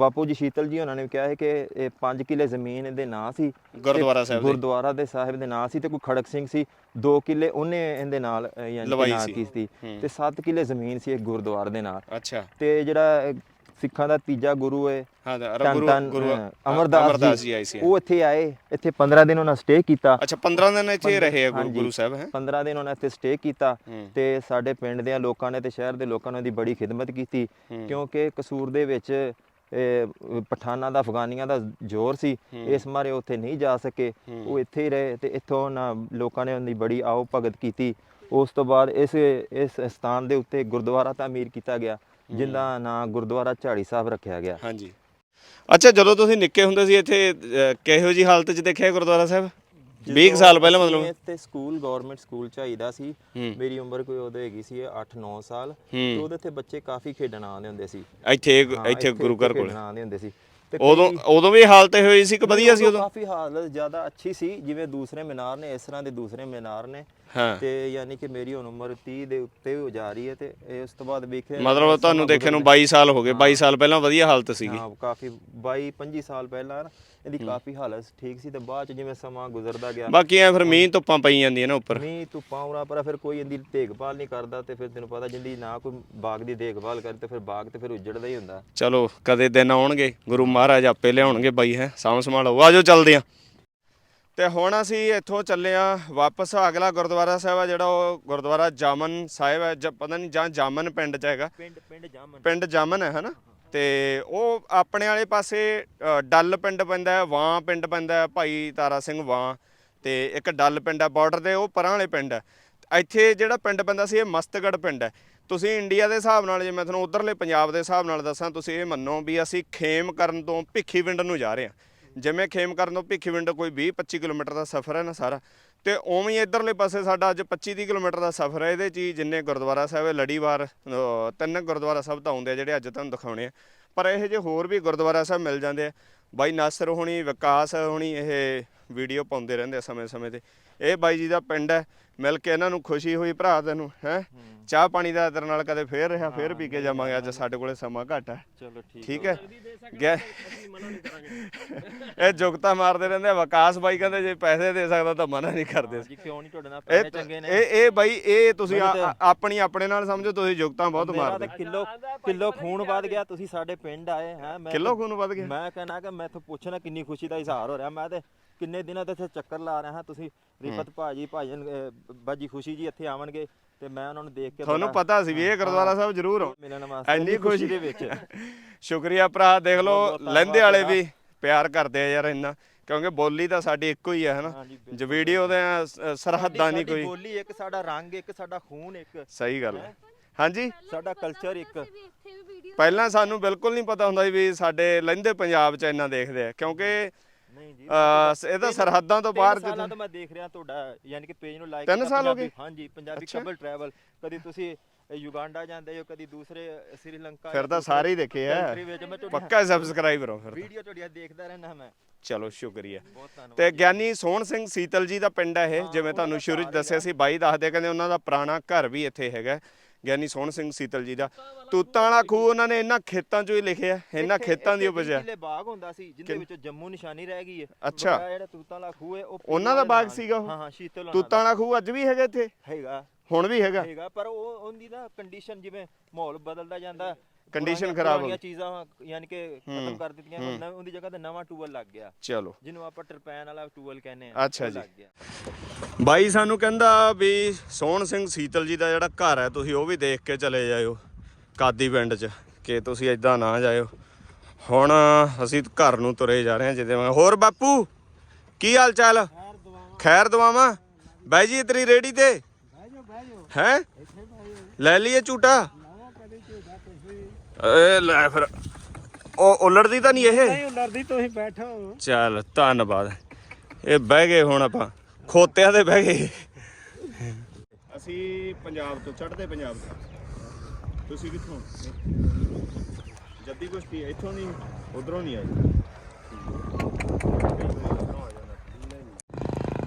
ਬਾਪੂ ਜੀ ਸ਼ੀਤਲ ਜੀ ਉਹਨਾਂ ਨੇ ਕਿਹਾ ਹੈ ਕਿ ਇਹ 5 ਕਿੱਲੇ ਜ਼ਮੀਨ ਇਹਦੇ ਨਾਂ ਸੀ ਗੁਰਦੁਆਰਾ ਸਾਹਿਬ ਦੇ। ਗੁਰਦੁਆਰਾ ਦੇ ਸਾਹਿਬ ਦੇ ਨਾਂ ਸੀ ਤੇ ਕੋਈ ਖੜਕ ਸਿੰਘ ਸੀ 2 ਕਿੱਲੇ ਉਹਨੇ ਇਹਦੇ ਨਾਲ ਯਾਨੀ ਕਿ ਨਾਂ ਸੀ। ਕੀਤੀ। ਤੇ 7 ਕਿੱਲੇ ਜ਼ਮੀਨ ਸੀ ਇੱਕ ਗੁਰਦੁਆਰੇ ਦੇ ਨਾਲ ਅੱਛਾ ਤੇ ਜਿਹੜਾ ਸਿੱਖਾਂ ਦਾ ਤੀਜਾ ਗੁਰੂ ਹੈ ਹਾਂ ਗੁਰੂ ਗੁਰੂ ਅਮਰਦਾਸ ਜੀ ਆਈ ਸੀ। ਉਹ ਇੱਥੇ ਆਏ ਇੱਥੇ 15 ਦਿਨ ਉਹਨਾਂ ਸਟੇ ਕੀਤਾ। ਅੱਛਾ 15 ਦਿਨ ਇੱਥੇ ਰਹੇ ਆ ਗੁਰੂ। ਗੁਰੂ ਸਾਹਿਬ ਹੈ? 15 ਦਿਨ ਉਹਨਾਂ ਇੱਥੇ ਸਟੇ ਕੀਤਾ। ਤੇ ਸਾਡੇ ਪਿੰਡ ਦੇ ਲੋਕਾਂ ਨੇ ਤੇ ਸ਼ਹਿਰ ਦੇ ਲੋਕਾਂ ਨੇ ਦੀ ਬੜੀ ਖਿਦਮਤ ਕੀਤੀ ਕਿਉਂਕਿ ਕਸੂਰ ਦੇ ਵਿੱਚ ਪਠਾਨਾਂ ਦਾ ਅਫਗਾਨੀਆਂ ਦਾ ਜ਼ੋਰ ਸੀ। ਇਸ ਮਾਰੇ ਉੱਥੇ ਨਹੀਂ ਜਾ ਸਕੇ। ਉਹ ਇੱਥੇ ਹੀ ਰਹੇ ਤੇ ਇੱਥੋਂ ਨਾ ਲੋਕਾਂ ਨੇ ਉਹਦੀ ਬੜੀ ਆਓ ਭਗਤ ਕੀਤੀ। ਉਸ ਤੋਂ ਬਾਅਦ ਇਸ ਇਸ ਸਥਾਨ ਦੇ ਉੱਤੇ ਗੁਰਦੁਆਰਾ ਤਾਮੀਰ ਕੀਤਾ ਗਿਆ। ਜਿਹਦਾ ਨਾਂ ਗੁਰਦੁਆਰਾ ਝਾੜੀ ਸਾਹਿਬ ਰੱਖਿਆ ਗਿਆ। ਹਾਂਜੀ। ਅੱਛਾ ਜਦੋਂ ਤੁਸੀਂ ਨਿੱਕੇ ਹੁੰਦੇ ਸੀ ਇੱਥੇ ਕਿਹੋ ਜੀ ਹਾਲਤ 'ਚ ਦੇਖਿਆ ਗੁਰਦੁਆਰਾ ਸਾਹਿਬ? 20 ਕੁ ਸਾਲ ਪਹਿਲਾਂ ਮਤਲਬ। ਤੇ ਸਕੂਲ ਗਵਰਨਮੈਂਟ ਸਕੂਲ ਚਾਹੀਦਾ ਸੀ। ਮੇਰੀ ਉਮਰ ਕੋਈ ਉਦੋਂ ਹੈਗੀ ਸੀ 8-9 ਸਾਲ। ਤੇ ਉਹਦੇ ਤੇ ਬੱਚੇ ਕਾਫੀ ਖੇਡਣ ਆਉਂਦੇ ਹੁੰਦੇ ਸੀ। ਇੱਥੇ ਹਾਂ, ਇੱਥੇ ਗੁਰੂ ਘਰ ਕੋਲ। ਖੇਡਣ ਆਉਂਦੇ ਹੁੰਦੇ ਸੀ। ਉਦੋਂ ਉਦੋਂ ਵੀ ਹਾਲਤ ਇਹ ਹੋਈ ਸੀ ਕਿ ਵਧੀਆ ਸੀ ਉਦੋਂ? ਕਾਫੀ ਹਾਲਤ ਜ਼ਿਆਦਾ ਅੱਛੀ ਸੀ ਜਿਵੇਂ ਦੂਸਰੇ ਮੀਨਾਰ ਨੇ ਇਸ ਤਰ੍ਹਾਂ ਦੇ ਦੂਸਰੇ ਮੀਨਾਰ ਨੇ। ਤੇ ਯਾਨੀ ਕਿ ਮੇਰੀ ਹੁਣ ਉਮਰ 30 ਦੇ ਉੱਤੇ ਹੋ ਜਾ ਰਹੀ ਹੈ ਤੇ ਇਹ ਉਸ ਤੋਂ ਬਾਅਦ ਵੇਖਿਆ ਮਤਲਬ ਤੁਹਾਨੂੰ ਦੇਖੇ ਨੂੰ 22 ਸਾਲ ਹੋ ਗਏ 22 ਸਾਲ ਪਹਿਲਾਂ ਵਧੀਆ ਹਾਲਤ ਸੀਗੀ। ਹਾਂ ਕਾਫੀ 22 25 ਸਾਲ ਪਹਿਲਾਂ ਇਹਦੀ ਕਾਫੀ ਹਾਲਤ ਠੀਕ ਸੀ ਤੇ ਬਾਅਦ ਚ ਜਿਵੇਂ ਸਮਾਂ ਗੁਜ਼ਰਦਾ ਗਿਆ ਬਾਕੀ ਐ ਫਿਰ ਮੀਂਹ ਧੁੱਪਾਂ ਪਈ ਜਾਂਦੀਆਂ ਨਾ ਉੱਪਰ। ਮੀਂਹ ਧੁੱਪਾਂ ਉਰਾ ਪਰ ਫਿਰ ਕੋਈ ਇਹਦੀ ਦੇਖਭਾਲ ਨਹੀਂ ਕਰਦਾ ਤੇ ਫਿਰ ਤੈਨੂੰ ਪਤਾ ਜਿੰਦੀ ਨਾ ਕੋਈ ਬਾਗ ਦੀ ਦੇਖਭਾਲ ਕਰੇ ਤੇ ਫਿਰ ਬਾਗ ਤੇ ਫਿਰ ਉੱਜੜਦਾ ਹੀ ਹੁੰਦਾ। ਚਲੋ ਕਦੇ ਦਿਨ ਆਉਣਗੇ ਗੁਰੂ ਮਹਾਰਾਜ ਆਪੇ ਲਿਆਉਣਗੇ ਬਾਈ ਹੈ? ਸਾਂਭ ਸੰਭਾਲੋ ਆਜੋ ਚੱਲਦੇ ਆ। ਤੇ ਹੁਣ ਅਸੀਂ ਇੱਥੋਂ ਚੱਲੇ ਆ ਵਾਪਸ ਅਗਲਾ ਗੁਰਦੁਆਰਾ ਸਾਹਿਬ ਆ ਜਿਹੜਾ ਉਹ ਗੁਰਦੁਆਰਾ ਜਾਮਨ ਸਾਹਿਬ ਹੈ ਜਾਂ ਪਤਾ ਨਹੀਂ ਜਾਂ ਜਾਮਨ ਪਿੰਡ ਚ ਹੈਗਾ। ਪਿੰਡ ਪਿੰਡ ਜਾਮਨ। ਪਿੰਡ ਜਾਮਨ ਹੈ ਹਨਾ? ਤੇ ਉਹ ਆਪਣੇ ਵਾਲੇ ਪਾਸੇ ਡੱਲ ਪਿੰਡ ਪੈਂਦਾ ਵਾਂ ਪਿੰਡ ਪੈਂਦਾ ਭਾਈ ਤਾਰਾ ਸਿੰਘ ਵਾਂ ਤੇ ਇੱਕ ਡੱਲ ਪਿੰਡ ਹੈ ਬਾਰਡਰ ਦੇ ਉਹ ਪਰਾਂ ਵਾਲੇ ਪਿੰਡ। ਹੈ ਇੱਥੇ ਜਿਹੜਾ ਪਿੰਡ ਪੈਂਦਾ ਸੀ ਇਹ ਮਸਤਗੜ ਪਿੰਡ ਹੈ। ਤੁਸੀਂ ਇੰਡੀਆ ਦੇ ਹਿਸਾਬ ਨਾਲ ਜੇ ਮੈਂ ਤੁਹਾਨੂੰ ਉਧਰਲੇ ਪੰਜਾਬ ਦੇ ਹਿਸਾਬ ਨਾਲ ਦੱਸਾਂ, ਤੁਸੀਂ ਇਹ ਮੰਨੋ ਵੀ ਅਸੀਂ ਖੇਮ ਕਰਨ ਤੋਂ ਭਿੱਖੀ ਪਿੰਡ ਨੂੰ ਜਾ ਰਹੇ ਹਾਂ। ਜਿਵੇਂ ਖੇਮ ਕਰਨ ਤੋਂ ਭਿੱਖੀਵਿੰਡ ਕੋਈ 20 25 ਕਿਲੋਮੀਟਰ ਦਾ ਸਫ਼ਰ ਹੈ ਨਾ ਸਾਰਾ, ਤੇ ਉਵੇਂ ਹੀ ਇਧਰਲੇ ਪਾਸੇ ਸਾਡਾ ਅੱਜ 25 30 ਕਿਲੋਮੀਟਰ ਦਾ ਸਫ਼ਰ ਹੈ। ਇਹਦੇ ਚ ਹੀ ਜਿੰਨੇ ਗੁਰਦੁਆਰਾ ਸਾਹਿਬ ਹੈ, ਲੜੀਵਾਰ ਤਿੰਨ ਗੁਰਦੁਆਰਾ ਸਾਹਿਬ ਤਾਂ ਆਉਂਦੇ ਆ ਜਿਹੜੇ ਅੱਜ ਤੁਹਾਨੂੰ ਦਿਖਾਉਣੇ ਆ। ਪਰ ਇਹੋ ਜਿਹੇ ਹੋਰ ਵੀ ਗੁਰਦੁਆਰਾ ਸਾਹਿਬ ਮਿਲ ਜਾਂਦੇ ਆ। ਬਾਈ ਨਾਸਰ ਹੋਣੀ, ਵਿਕਾਸ ਹੋਣੀ, ਇਹ ਵੀਡੀਓ ਪਾਉਂਦੇ ਰਹਿੰਦੇ ਆ ਸਮੇਂ-ਸਮੇਂ ਤੇ। ਇਹ ਬਾਈ ਜੀ ਦਾ ਪਿੰਡ ਹੈ ਮਿਲ ਕੇ ਇਹਨਾਂ ਨੂੰ ਖੁਸ਼ੀ ਹੋਈ ਭਰਾ ਤੈਨੂੰ ਹੈ? ਚਾਹ ਪਾਣੀ ਦਾ ਤੇਰੇ ਨਾਲ ਕਦੇ ਫੇਰ ਰਿਹਾ ਫੇਰ ਪੀ ਕੇ ਜਾਵਾਂਗੇ ਅੱਜ ਸਾਡੇ ਕੋਲੇ ਸਮਾਂ ਘੱਟ ਹੈ। ਚਲੋ ਠੀਕ ਠੀਕ ਹੈ? ਗੈ ਇਹ ਜੁਗਤਾ ਮਾਰਦੇ ਰਹਿੰਦੇ ਆ ਵਿਕਾਸ ਬਾਈ ਕਹਿੰਦੇ ਜੇ ਪੈਸੇ ਦੇ ਸਕਦਾ ਤਾਂ ਮਨਾ ਨਹੀਂ ਕਰਦੇ। ਜੀ ਕਿਉਂ ਨਹੀਂ ਤੁਹਾਡੇ ਨਾਲ ਪੈਸੇ ਚੰਗੇ ਨੇ। ਇਹ ਇਹ ਬਾਈ ਇਹ ਤੁਸੀਂ ਆਪਣੀ ਆਪਣੇ ਨਾਲ ਸਮਝੋ ਤੁਸੀਂ ਜੁਗਤਾਂ ਬਹੁਤ ਮੇਰਾ ਮਾਰਦੇ। ਤਾਂ ਕਿਲੋ ਕਿਲੋ ਖੂਨ ਵੱਧ ਗਿਆ ਤੁਸੀਂ ਸਾਡੇ ਪਿੰਡ ਆਏ ਹੈ? ਮੈਂ ਕਿਲੋ ਖੂਨ ਵੱਧ ਗਿਆ? ਮੈਂ ਕਹਿੰਦਾ ਕਿ ਮੈਥੋਂ ਪੁੱਛਣਾ ਕਿੰਨੀ ਖੁਸ਼ੀ ਦਾ ਇਜ਼ਹਾਰ ਹੋ ਰਿਹਾ ਮੈਂ ਤੇ ਕਿੰਨੇ ਦਿਨਾਂ ਤੋਂ ਇੱਥੇ ਚੱਕਰ ਲਾ ਰਿਹਾ ਹਾਂ ਤੁਸੀਂ ਰਿਫਤ ਭਾਜੀ ਭਾਜਨ ਬਾਜੀ ਖੁਸ਼ੀ ਜੀ ਇੱਥੇ ਆਵਣਗੇ ਤੇ ਮੈਂ ਉਹਨਾਂ ਨੂੰ ਦੇਖ ਕੇ ਤੁਹਾਨੂੰ ਪਤਾ ਸੀ ਵੀ ਇਹ ਗੁਰਦੁਆਰਾ ਸਾਹਿਬ ਜ਼ਰੂਰ ਹੋ ਮਿਲਣ ਵਾਸਤੇ ਇੰਨੀ ਖੁਸ਼ੀ ਦੇ ਵਿੱਚ। ਸ਼ੁਕਰੀਆ ਭਰਾ ਦੇਖ ਲਓ ਲਹਿੰਦੇ ਵਾਲੇ ਵੀ ਪਿਆਰ ਕਰਦੇ ਆ ਯਾਰ ਇੰਨਾ। ਕਿਉਂਕਿ ਬੋਲੀ ਤਾਂ ਸਾਡੀ ਇੱਕੋ ਹੀ ਹੈ ਹਨਾ। ਜੋ ਵੀਡੀਓ ਦੇ ਸਰਹੱਦਾਂ ਨਹੀਂ ਕੋਈ ਬੋਲੀ ਇੱਕ ਸਾਡਾ ਰੰਗ ਇੱਕ ਸਾਡਾ ਖੂਨ ਇੱਕ। ਸਹੀ ਗੱਲ ਹੈ? ਹਾਂਜੀ? ਸਾਡਾ ਕਲਚਰ ਇੱਕ। ਪਹਿਲਾਂ ਸਾਨੂੰ ਬਿਲਕੁਲ ਨਹੀਂ ਪਤਾ ਹੁੰਦਾ ਸੀ ਵੀ ਸਾਡੇ ਲਹਿੰਦੇ ਪੰਜਾਬ 'ਚ ਇੰਨਾ ਦੇਖਦੇ ਆ। ਕਿਉਂਕਿ ਨਹੀਂ ਜੀ ਅਹ, ਇਹ ਤਾਂ ਸਰਹੱਦਾਂ ਤੋਂ ਬਾਹਰ ਸਾਲਾਂ ਜਦੋਂ ਤੋਂ ਮੈਂ ਦੇਖ ਰਿਹਾ ਤੁਹਾਡਾ ਯਾਨੀ ਕਿ ਪੇਜ ਨੂੰ ਲਾਈਕ ਤਿੰਨ ਸਾਲ ਹੋ ਗਏ? ਹਾਂਜੀ ਪੰਜਾਬੀ ਅੱਛਾ। ਕਬਲ ਟਰੈਵਲ ਕਦੀ ਤੁਸੀਂ ਯੂਗਾਂਡਾ ਜਾਂਦੇ ਹੋ ਕਦੀ ਦੂਸਰੇ ਸ੍ਰੀਲੰਕਾ ਫਿਰ ਤਾਂ ਸਾਰੇ ਹੀ ਦੇਖੇ ਆ। country ਵਿੱਚ ਮੈਂ ਤੁਹਾਡੀ ਪੱਕਾ ਸਬਸਕ੍ਰਾਈਬਰ ਹੋ ਫਿਰ ਤਾਂ। ਵੀਡੀਓ ਤੁਹਾਡੀਆਂ ਦੇਖਦਾ ਰਹਿਣਾ ਮੈਂ। ਚਲੋ ਸ਼ੁਕਰੀਆ। ਬਹੁਤ ਧੰਨਵਾਦ ਤੇ ਗਿਆਨੀ ਸੋਹਣ ਸਿੰਘ ਸੀਤਲ ਜੀ ਦਾ ਪਿੰਡ ਹੈ ਇਹ ਜਿਵੇਂ ਤੁਹਾਨੂੰ ਸ਼ੁਰੂ ਚ ਦੱਸਿਆ ਸੀ ਬਾਈ ਦੱਸਦੇ ਕਹਿੰਦੇ ਉਹਨਾਂ ਦਾ ਪੁਰਾਣਾ ਘਰ ਵੀ ਇੱਥੇ ਹੈਗਾ। ਗਿਆਨੀ ਸੋਹਣ ਸਿੰਘ ਸੀਤਲ ਜੀ ਦਾ। ਤੂਤਾਂ ਵਾਲਾ ਖੂਹ ਉਹਨਾਂ ਨੇ ਇਹਨਾਂ ਖੇਤਾਂ ਚੋਂ ਹੀ ਲਿਖਿਆ ਇਹਨਾਂ ਖੇਤਾਂ ਦੀ ਉਪਜ ਹੈ ਕਿਲੇ ਬਾਗ ਹੁੰਦਾ ਸੀ ਜਿੰਦੇ ਵਿੱਚੋਂ ਜੰਮੂ ਨਿਸ਼ਾਨੀ ਰਹਿ ਗਈ ਹੈ। ਅੱਛਾ। ਬਕਾਇਆ ਜਿਹੜਾ ਤੂਤਾਂ ਵਾਲਾ ਖੂਹ ਹੈ ਉਹ ਉਹਨਾਂ ਦਾ ਬਾਗ ਸੀਗਾ ਉਹ? ਹਾਂ ਹਾਂ ਸ਼ੀਤਲ ਉਹਨਾਂ ਤੂਤਾਂ ਵਾਲਾ ਖੂਹ ਅੱਜ ਵੀ ਹੈਗਾ ਇੱਥੇ? ਦਾ ਹੈਗਾ। ਹੁਣ ਵੀ ਹੈਗਾ? ਹੈਗਾ ਪਰ ਉਹ ਉਹਦੀ ਨਾ ਕੰਡੀਸ਼ਨ ਜਿਵੇਂ ਮਾਹੌਲ ਬਦਲਦਾ ਜਾਂਦਾ ਪੁਰਾਣੀਆਂ- ਖਰਾਬ ਹੋ ਪੁਰਾਣੀਆਂ ਚੀਜ਼ਾਂ ਯਾਨੀ ਕਿ ਖਤਮ ਕਰ ਦਿੱਤੀਆਂ ਨਵੀਂ- ਉਹਦੀ ਜਗ੍ਹਾ ਤੇ ਨਵਾਂ ਟੂਬਲ ਲੱਗ ਗਿਆ। ਚਲੋ। ਜਿਹਨੂੰ ਆਪਾਂ ਟਰਪੈਨ ਵਾਲਾ ਟੂਬਲ ਕਹਿੰਦੇ ਆ ਅੱਛਾ ਜੀ। ਬਾਈ ਸਾਨੂੰ ਕਹਿੰਦਾ ਵੀ ਸੋਹਣ ਸਿੰਘ ਸੀਤਲ ਜੀ ਦਾ ਜਿਹੜਾ ਘਰ ਹੈ ਤੁਸੀਂ ਉਹ ਵੀ ਦੇਖ ਕੇ ਚਲੇ ਜਾਇਓ ਕਾਦੀ ਪਿੰਡ 'ਚ ਕਿ ਤੁਸੀਂ ਇਦਾਂ ਨਾ ਜਾਇਓ। ਹੁਣ ਅਸੀਂ ਘਰ ਨੂੰ ਤੁਰੇ ਜਾ ਰਹੇ ਹਾਂ ਜਿਹਦੇ ਮੈਂ ਹੋਰ ਬਾਪੂ ਕੀ ਹਾਲ ਚਾਲ? ਖੈਰ ਦਵਾਵਾਂ ਬਾਈ ਜੀ ਤੇਰੀ ਰੇੜੀ ਤੇ? ਹੈ? ਲੈ ਲਈਏ ਝੂਟਾ। ਏ ਲੈ ਫਿਰ। ਉਹ ਉਲੜਦੀ ਤਾਂ ਨਹੀਂ ਇਹ? ਨਹੀਂ ਲੜਦੀ ਤੁਸੀਂ ਬੈਠੋ ਚੱਲ ਧੰਨਵਾਦ। ਇਹ ਬਹਿ ਗਏ ਹੁਣ ਆਪਾਂ। ਖੋਤਿਆਂ ਦੇ ਬਹਿ ਗਏ। ਅਸੀਂ ਪੰਜਾਬ ਤੋਂ ਚੜ੍ਹਦੇ ਪੰਜਾਬ ਤੋਂ। ਤੁਸੀਂ ਕਿੱਥੋਂ? ਜੱਦੀ ਕੁਸ਼ਤੀ ਇੱਥੋਂ ਨਹੀਂ ਉਧਰੋਂ ਨਹੀਂ ਆਏ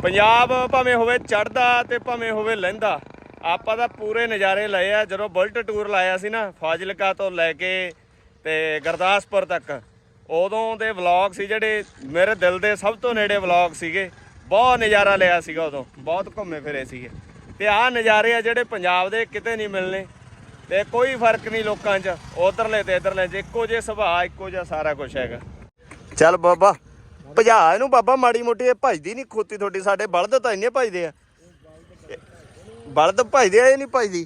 ਪੰਜਾਬ ਭਾਵੇਂ ਹੋਵੇ ਚੜਦਾ ਤੇ ਭਾਵੇਂ ਹੋਵੇ ਲਹਿੰਦਾ ਆਪਾਂ ਤਾਂ ਪੂਰੇ ਨਜ਼ਾਰੇ ਲਏ ਆ, ਜਦੋਂ ਬੁਲਟ ਟੂਰ ਲਾਇਆ ਸੀ ਨਾ, ਫਾਜ਼ਿਲਕਾ ਤੋਂ ਲੈ ਕੇ ਤੇ ਗੁਰਦਾਸਪੁਰ ਤੱਕ। ਉਦੋਂ ਦੇ ਵਲੌਗ ਸੀ ਜਿਹੜੇ ਮੇਰੇ ਦਿਲ ਦੇ ਸਭ ਤੋਂ ਨੇੜੇ ਵਲੌਗ ਸੀਗੇ। ਬਹੁਤ ਨਜ਼ਾਰਾ ਲਿਆ ਸੀਗਾ ਉਦੋਂ, ਬਹੁਤ ਘੁੰਮੇ ਫਿਰੇ ਸੀਗੇ। ਤੇ ਆਹ ਨਜ਼ਾਰੇ ਆ ਜਿਹੜੇ ਪੰਜਾਬ ਦੇ ਕਿਤੇ ਨਹੀਂ ਮਿਲਨੇ ਤੇ ਕੋਈ ਫ਼ਰਕ ਨਹੀਂ ਲੋਕਾਂ 'ਚ, ਉਧਰਲੇ ਤੇ ਇਧਰਲੇ 'ਚ, ਇੱਕੋ ਜਿਹੇ ਸੁਭਾਅ, ਇੱਕੋ ਜਿਹਾ ਸਾਰਾ ਕੁਝ ਹੈਗਾ। ਚੱਲ ਬਾਬਾ, ਭਜਾ ਇਹਨੂੰ ਬਾਬਾ, ਮਾੜੀ ਮੋਟੀ ਇਹ ਭਜਦੀ ਨਹੀਂ ਖੋਤੀ ਤੁਹਾਡੀ, ਸਾਡੇ ਬਲਦ ਤਾਂ ਇੰਨੇ ਭਜਦੇ ਆ। ਬਲਦ ਭਜਦੇ ਆ, ਇਹ ਨਹੀਂ ਭਜਦੀ।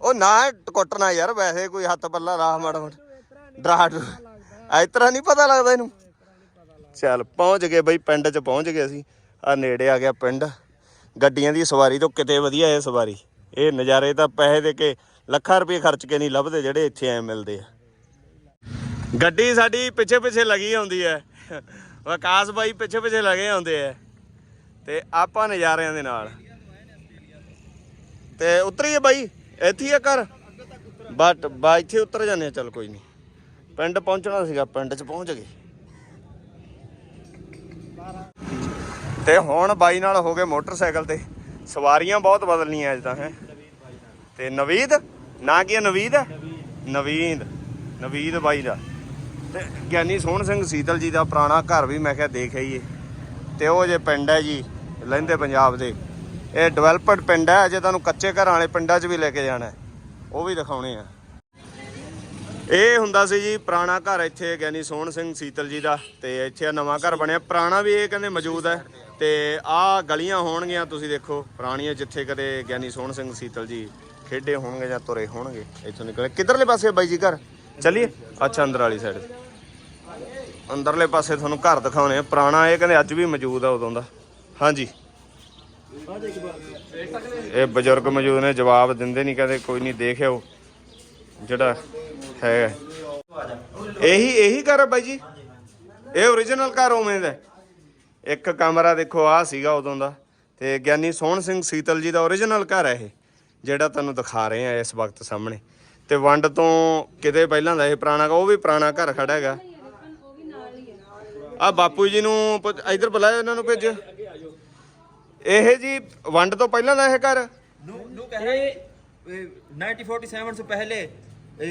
ਉਹ ਨਾ ਕੁੱਟਣਾ ਯਾਰ, ਵੈਸੇ ਕੋਈ ਹੱਥ ਪੱਲਾ ਰਾਹ ਮਾੜਾ ਮੋਟਾ। ਡਰਾ ਇਸ ਤਰ੍ਹਾਂ ਨਹੀਂ ਪਤਾ ਲੱਗਦਾ ਇਹਨੂੰ। ਚੱਲ, ਪਹੁੰਚ ਗਏ ਬਈ, ਪਿੰਡ 'ਚ ਪਹੁੰਚ ਗਏ ਅਸੀਂ। ਆ ਨੇੜੇ ਆ ਗਿਆ ਪਿੰਡ। ਗੱਡੀਆਂ ਦੀ ਸਵਾਰੀ ਤੋਂ ਕਿਤੇ ਵਧੀਆ ਹੈ ਸਵਾਰੀ। ਇਹ ਨਜ਼ਾਰੇ ਤਾਂ ਪੈਸੇ ਦੇ ਕੇ ਲੱਖਾਂ ਰੁਪਏ ਖਰਚ ਕੇ ਨਹੀਂ ਲੱਭਦੇ ਜਿਹੜੇ ਇੱਥੇ ਐ ਮਿਲਦੇ ਆ। ਗੱਡੀ ਸਾਡੀ ਪਿੱਛੇ ਪਿੱਛੇ ਲੱਗੀ ਹੁੰਦੀ ਹੈ ਵਿਕਾਸ ਬਾਈ ਪਿੱਛੇ ਪਿੱਛੇ ਲੱਗੇ ਹੁੰਦੇ ਆ ਤੇ ਆਪਾਂ ਨਜ਼ਾਰਿਆਂ ਦੇ ਨਾਲ। ਤੇ ਉਤਰੀਏ ਬਾਈ, ਇੱਥੇ ਆ ਘਰ। ਬਟ ਬਾ ਇੱਥੇ ਉਤਰ ਜਾਂਦੇ ਆ, ਚੱਲ ਕੋਈ ਨਹੀਂ। ਪਿੰਡ ਪਹੁੰਚਣਾ ਸੀਗਾ, ਪਿੰਡ 'ਚ ਪਹੁੰਚ ਗਏ। ਤੇ ਹੁਣ ਬਾਈ ਨਾਲ ਹੋ ਗਏ ਮੋਟਰਸਾਈਕਲ ਤੇ। ਸਵਾਰੀਆਂ ਬਹੁਤ ਬਦਲਣੀਆਂ ਅੱਜ ਤਾਂ, ਹੈ। ਤੇ ਨਵੀਦ? ਨਾ ਕੀ ਨਵੀਦ? ਨਵੀਦ। ਨਵੀਦ ਬਾਈ ਦਾ। ਤੇ ਗਿਆਨੀ ਸੋਹਣ ਸਿੰਘ ਸੀਤਲ ਜੀ ਦਾ ਪੁਰਾਣਾ ਘਰ ਵੀ ਮੈਂ ਕਿਹਾ ਦੇਖ ਆਈਏ। ਤੇ ਉਹ ਜੇ ਪਿੰਡ ਹੈ ਜੀ ਲਹਿੰਦੇ ਪੰਜਾਬ ਦੇ। ਇਹ ਡਿਵੈਲਪਡ ਪਿੰਡ ਹੈ, ਅਜੇ ਤੁਹਾਨੂੰ ਕੱਚੇ ਘਰਾਂ ਵਾਲੇ ਪਿੰਡਾਂ 'ਚ ਵੀ ਲੈ ਕੇ ਜਾਣਾ ਉਹ ਵੀ ਦਿਖਾਉਣੇ ਆ। ਇਹ ਹੁੰਦਾ ਸੀ ਜੀ, ਪੁਰਾਣਾ ਘਰ ਇੱਥੇ ਗਿਆਨੀ ਸੋਹਣ ਸਿੰਘ ਸੀਤਲ ਜੀ ਦਾ। ਤੇ ਇੱਥੇ ਆ ਨਵਾਂ ਘਰ ਬਣਿਆ। ਪੁਰਾਣਾ ਵੀ ਇਹ ਕਹਿੰਦੇ ਮੌਜੂਦ ਹੈ। ਤੇ ਆਹ ਗਲੀਆਂ ਹੋਣਗੀਆਂ, ਤੁਸੀਂ ਦੇਖੋ, ਪੁਰਾਣੀਆਂ ਜਿੱਥੇ ਕਦੇ ਗਿਆਨੀ ਸੋਹਣ ਸਿੰਘ ਸੀਤਲ ਜੀ ਖੇਡੇ ਹੋਣਗੇ ਜਾਂ ਤੁਰੇ ਹੋਣਗੇ, ਇੱਥੋਂ ਨਿਕਲੇ। ਕਿੱਧਰਲੇ ਪਾਸੇ ਬਾਈ ਜੀ ਘਰ? ਚੱਲੀਏ। ਅੱਛਾ ਅੰਦਰ ਵਾਲੀ ਸਾਈਡ ਅੰਦਰਲੇ ਪਾਸੇ ਤੁਹਾਨੂੰ ਘਰ ਦਿਖਾਉਣੇ ਆ। ਪੁਰਾਣਾ ਇਹ ਕਹਿੰਦੇ ਅੱਜ ਵੀ ਮੌਜੂਦ ਆ ਉਦੋਂ ਦਾ। ਹਾਂਜੀ। ਇਹ ਬਜ਼ੁਰਗ ਮੌਜੂਦ ਨੇ, ਜਵਾਬ ਦਿੰਦੇ ਨਹੀਂ, ਕਹਿੰਦੇ ਕੋਈ ਨਹੀਂ ਦੇਖਿਓ ਜਿਹੜਾ ਹੈ। ਇਹੀ ਇਹੀ ਘਰ ਹੈ ਬਾਈ ਜੀ? ਇਹ ਓਰੀਜਨਲ ਘਰ ਉਵੇਂ ਦਾ ਇੱਕ ਕਮਰਾ ਦੇਖੋ ਆ ਸੀਗਾ ਉਦੋਂ ਦਾ। ਤੇ ਗਿਆਨੀ ਸੋਹਣ ਸਿੰਘ ਸੀਤਲ ਜੀ ਦਾ ਓਰੀਜਨਲ ਘਰ ਹੈ ਇਹ, ਜਿਹੜਾ ਤੁਹਾਨੂੰ ਦਿਖਾ ਰਹੇ ਆ ਇਸ ਵਕਤ ਸਾਹਮਣੇ। ਤੇ ਵੰਡ ਤੋਂ ਕਿਤੇ ਪਹਿਲਾਂ ਦਾ ਇਹ ਪੁਰਾਣਾ, ਉਹ ਵੀ ਪੁਰਾਣਾ ਘਰ ਖੜਾ ਹੈਗਾ। ਆ ਬਾਪੂ ਜੀ ਨੂੰ ਪੁੱਛ- ਇੱਧਰ ਬੁਲਾਇਓ ਇਹਨਾਂ ਨੂੰ ਭੇਜੋ। ਇਹ ਜੀ ਵੰਡ ਤੋਂ ਪਹਿਲਾਂ ਦਾ ਇਹ ਘਰ नू नू कह रहा है ए, 1947 से पहले ए,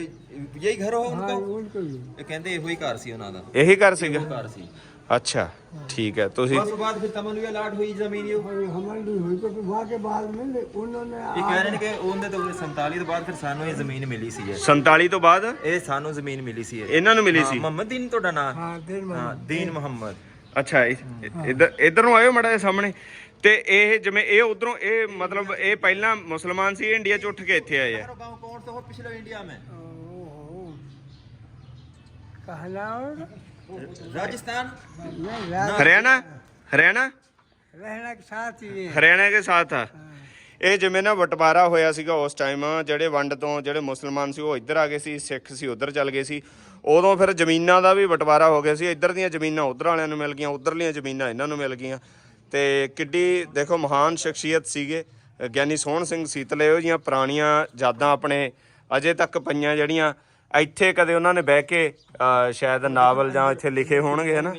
यही घर हो उनका ये कहते ਇਹੋ ਹੀ ਘਰ ਸੀ ਉਹਨਾਂ ਦਾ ਇਹੀ ਘਰ ਸੀਗਾ ਘਰ ਸੀ ਅੱਛਾ ਠੀਕ ਹੈ ਤੁਸੀਂ ਉਸ ਤੋਂ ਬਾਅਦ ਫਿਰ ਤਮਨਵੀਆ ਲਾਟ ਹੋਈ ਜ਼ਮੀਨ ਇਹ हमारी नहीं हुई तो फिर वहाँ के बाद में उन्होंने ਇਹ ਕਹਿ ਰਹੇ ਨੇ ਕਿ ਉਹਦੇ ਤੋਂ 47 ਤੋਂ ਬਾਅਦ ਫਿਰ ਸਾਨੂੰ ਇਹ ਜ਼ਮੀਨ ਮਿਲੀ ਸੀ ਇਹ 47 ਤੋਂ ਬਾਅਦ ਇਹ ਸਾਨੂੰ ਜ਼ਮੀਨ ਮਿਲੀ ਸੀ ਇਹ ਇਹਨਾਂ ਨੂੰ ਮਿਲੀ ਹਾਂ, ਸੀ ਮੁਹੰਮਦ ਦੀਨ ਤੁਹਾਡਾ ਨਾਮ हाँ दिन में ਹਾਂ ਦੀਨ ਮੁਹੰਮਦ ਅੱਛਾ ਇ- ਇੱਧਰ ਇੱਧਰ ਨੂੰ ਆਇਓ ਮੜਾ ਸਾਹਮਣੇ ਤੇ ਇਹ ਜਿਵੇਂ ਇਹ ਉਧਰੋਂ ਇਹ ਮਤਲਬ ਇਹ ਪਹਿਲਾਂ ਮੁਸਲਮਾਨ ਸੀ ਇਹ ਇੰਡੀਆ ਚ ਉੱਠ ਕੇ ਇੱਥੇ ਆਏ ਆ गांव कौन सा हो पिछले इंडिया में कहना और राजस्थान नहीं, रा- ਹਰਿਆਣਾ ਹਰਿਆਣਾ रहना के साथ ही है ਹਰਿਆਣਾ ਦੇ ਸਾਥ ਆ ਇਹ ਜਿਵੇਂ ਨਾ ਵਟਵਾਰਾ ਹੋਇਆ ਸੀਗਾ ਉਸ ਟਾਈਮ ਜਿਹੜੇ ਵੰਡ ਤੋਂ ਜਿਹੜੇ ਮੁਸਲਮਾਨ ਸੀ ਉਹ ਇੱਧਰ ਆ ਗਏ ਸੀ ਸਿੱਖ ਸੀ ਉੱਧਰ ਚੱਲ ਗਏ ਸੀ ਉਦੋਂ ਫਿਰ ਜ਼ਮੀਨਾਂ ਦਾ ਵੀ ਬਟਵਾਰਾ ਹੋ ਗਿਆ ਸੀ। ਇੱਧਰ ਦੀਆਂ ਜ਼ਮੀਨਾਂ ਉੱਧਰ ਵਾਲਿਆਂ ਨੂੰ ਮਿਲ ਗਈਆਂ ਉੱਧਰਲੀਆਂ ਜ਼ਮੀਨਾਂ ਇਹਨਾਂ ਨੂੰ ਮਿਲ ਗਈਆਂ। ਤੇ ਕਿੱਡੀ ਦੇਖੋ ਮਹਾਨ ਸ਼ਖਸੀਅਤ ਸੀਗੇ, ਗਿਆਨੀ ਸੋਹਣ ਸਿੰਘ ਸੀਤਲੇ ਉਹ ਜੀਆਂ ਪੁਰਾਣੀਆਂ ਯਾਦਾਂ ਆਪਣੇ ਅਜੇ ਤੱਕ ਪਈਆਂ ਜਿਹੜੀਆਂ ਇੱਥੇ ਕਦੇ ਉਹਨਾਂ ਨੇ ਬਹਿ ਕੇ ਸ਼ਾਇਦ ਨਾਵਲ ਜਾਂ ਇੱਥੇ ਲਿਖੇ ਹੋਣਗੇ ਹਨਾ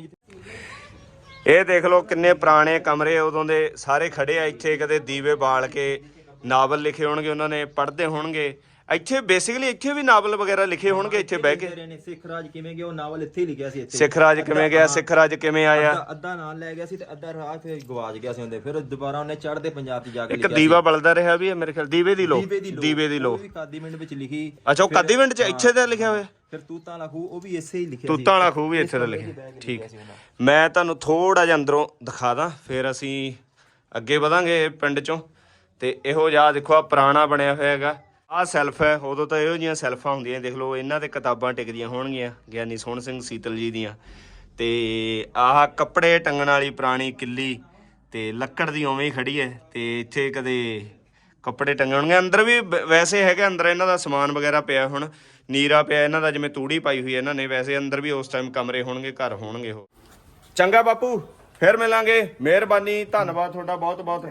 ਇਹ ਦੇਖ ਲਓ ਕਿੰਨੇ ਪੁਰਾਣੇ ਕਮਰੇ ਉਦੋਂ ਦੇ ਸਾਰੇ ਖੜੇ ਆ। ਇੱਥੇ ਕਦੇ ਦੀਵੇ ਬਾਲ ਕੇ ਨਾਵਲ ਲਿਖੇ ਹੋਣਗੇ, ਉਹਨਾਂ ਨੇ ਪੜ੍ਹਦੇ ਹੋਣਗੇ। ਇੱਥੇ ਬੇਸਿਕਲੀ ਇੱਥੇ ਵੀ ਨਾਵਲ ਵਗੈਰਾ ਲਿਖੇ ਹੋਣਗੇ ਇੱਥੇ ਬਹਿ ਕੇ। ਨੇ ਸਿੱਖ ਰਾਜ ਕਿਵੇਂ ਗਿਆ ਉਹ ਨਾਵਲ ਇੱਥੇ ਹੀ ਲਿਖਿਆ ਸੀ ਇੱਥੇ। ਸਿੱਖ ਰਾਜ ਕਿਵੇਂ ਗਿਆ ਸਿੱਖ ਰਾਜ ਕਿਵੇਂ ਆਇਆ? ਅੱਧਾ- ਅੱਧਾ ਨਾਲ ਲੈ ਗਿਆ ਸੀ ਤੇ ਅੱਧਾ ਰਾਹ ਗਵਾਚ ਗਿਆ ਸੀ ਉਹਦੇ ਫਿਰ ਦੁਬਾਰਾ ਉਹਨੇ ਚੜ੍ਹਦੇ ਪੰਜਾਬ 'ਚ ਜਾ ਕੇ ਇੱਕ ਲਿਖਿਆ ਦੀਵਾ ਬਲਦਾ ਰਿਹਾ ਵੀ ਹੈ ਮੇਰੇ ਖਿਆਲ ਦੀਵੇ ਦੀ ਲੋ ਦੀਵੇ ਦੀ ਲੋ ਉਹ ਵੀ ਕਾਦੀ ਮਿੰਟ ਵਿੱਚ ਲਿਖੀ। ਅੱਛਾ ਉਹ ਕਾਦੀਵਿੰਡ ਚ ਇੱਥੇ ਦਾ ਲਿਖਿਆ ਹੋਇਆ? ਫਿਰ ਤੂਤਾਂ ਵਾਲਾ ਖੂਹ ਉਹ ਵੀ ਇਸੇ ਹੀ ਲਿਖਿਆ ਸੀ। ਤੂਤਾਂ ਵਾਲਾ ਖੂਹ ਵੀ ਇੱਥੇ ਦਾ ਲਿਖਿਆ। ਠੀਕ। ਮੈਂ ਤੁਹਾਨੂੰ ਥੋੜਾ ਜਿਹਾ ਅੰਦਰੋਂ ਦਿਖਾ ਦਾਂ ਫਿਰ ਅਸੀਂ ਅੱਗੇ ਵਧਾਂਗੇ ਪਿੰਡ ਚੋਂ। ਤੇ ਇਹੋ ਜਿਹਾ ਦੇਖੋ ਆ ਪੁਰਾਣਾ ਬਣਿਆ ਹੋਇਆ ਹੈਗਾ। ਆਹ ਸੈਲਫ ਹੈ, ਉਦੋਂ ਤਾਂ ਇਹੋ ਜਿਹੀਆਂ ਸੈਲਫਾਂ ਹੁੰਦੀਆਂ ਦੇਖ ਲਓ, ਇਹਨਾਂ ਤੇ ਕਿਤਾਬਾਂ ਟਿਕਦੀਆਂ ਹੋਣਗੀਆਂ, ਗਿਆਨੀ ਸੋਹਣ ਸਿੰਘ ਸੀਤਲ ਜੀ ਦੀਆਂ। ਤੇ ਆਹ ਕੱਪੜੇ ਟੰਗਣ ਵਾਲੀ ਪੁਰਾਣੀ ਕਿੱਲੀ ਤੇ ਲੱਕੜ ਦੀ ਉਵੇਂ ਹੀ ਖੜੀ ਹੈ, ਤੇ ਇੱਥੇ ਕਦੇ ਕੱਪੜੇ ਟੰਗਣਗੇ ਅੰਦਰ ਵੀ ਵੈਸੇ ਹੈਗਾ, ਅੰਦਰ ਇਹਨਾਂ ਦਾ ਸਮਾਨ ਵਗੈਰਾ ਪਿਆ ਹੁਣ, ਨੀਰਾ ਪਿਆ ਇਹਨਾਂ ਦਾ, ਜਿਵੇਂ ਤੂੜੀ ਪਾਈ ਹੋਈ ਹੈ ਇਹਨਾਂ ਨੇ, ਵੈਸੇ ਅੰਦਰ ਵੀ ਉਸ ਟਾਈਮ ਕਮਰੇ ਹੋਣਗੇ, ਘਰ ਹੋਣਗੇ ਉਹ। ਚੰਗਾ ਬਾਪੂ। ਫਿਰ ਮਿਲਾਂਗੇ। ਮਿਹਰਬਾਨੀ, ਧੰਨਵਾਦ ਤੁਹਾਡਾ ਬਹੁਤ ਬਹੁਤ।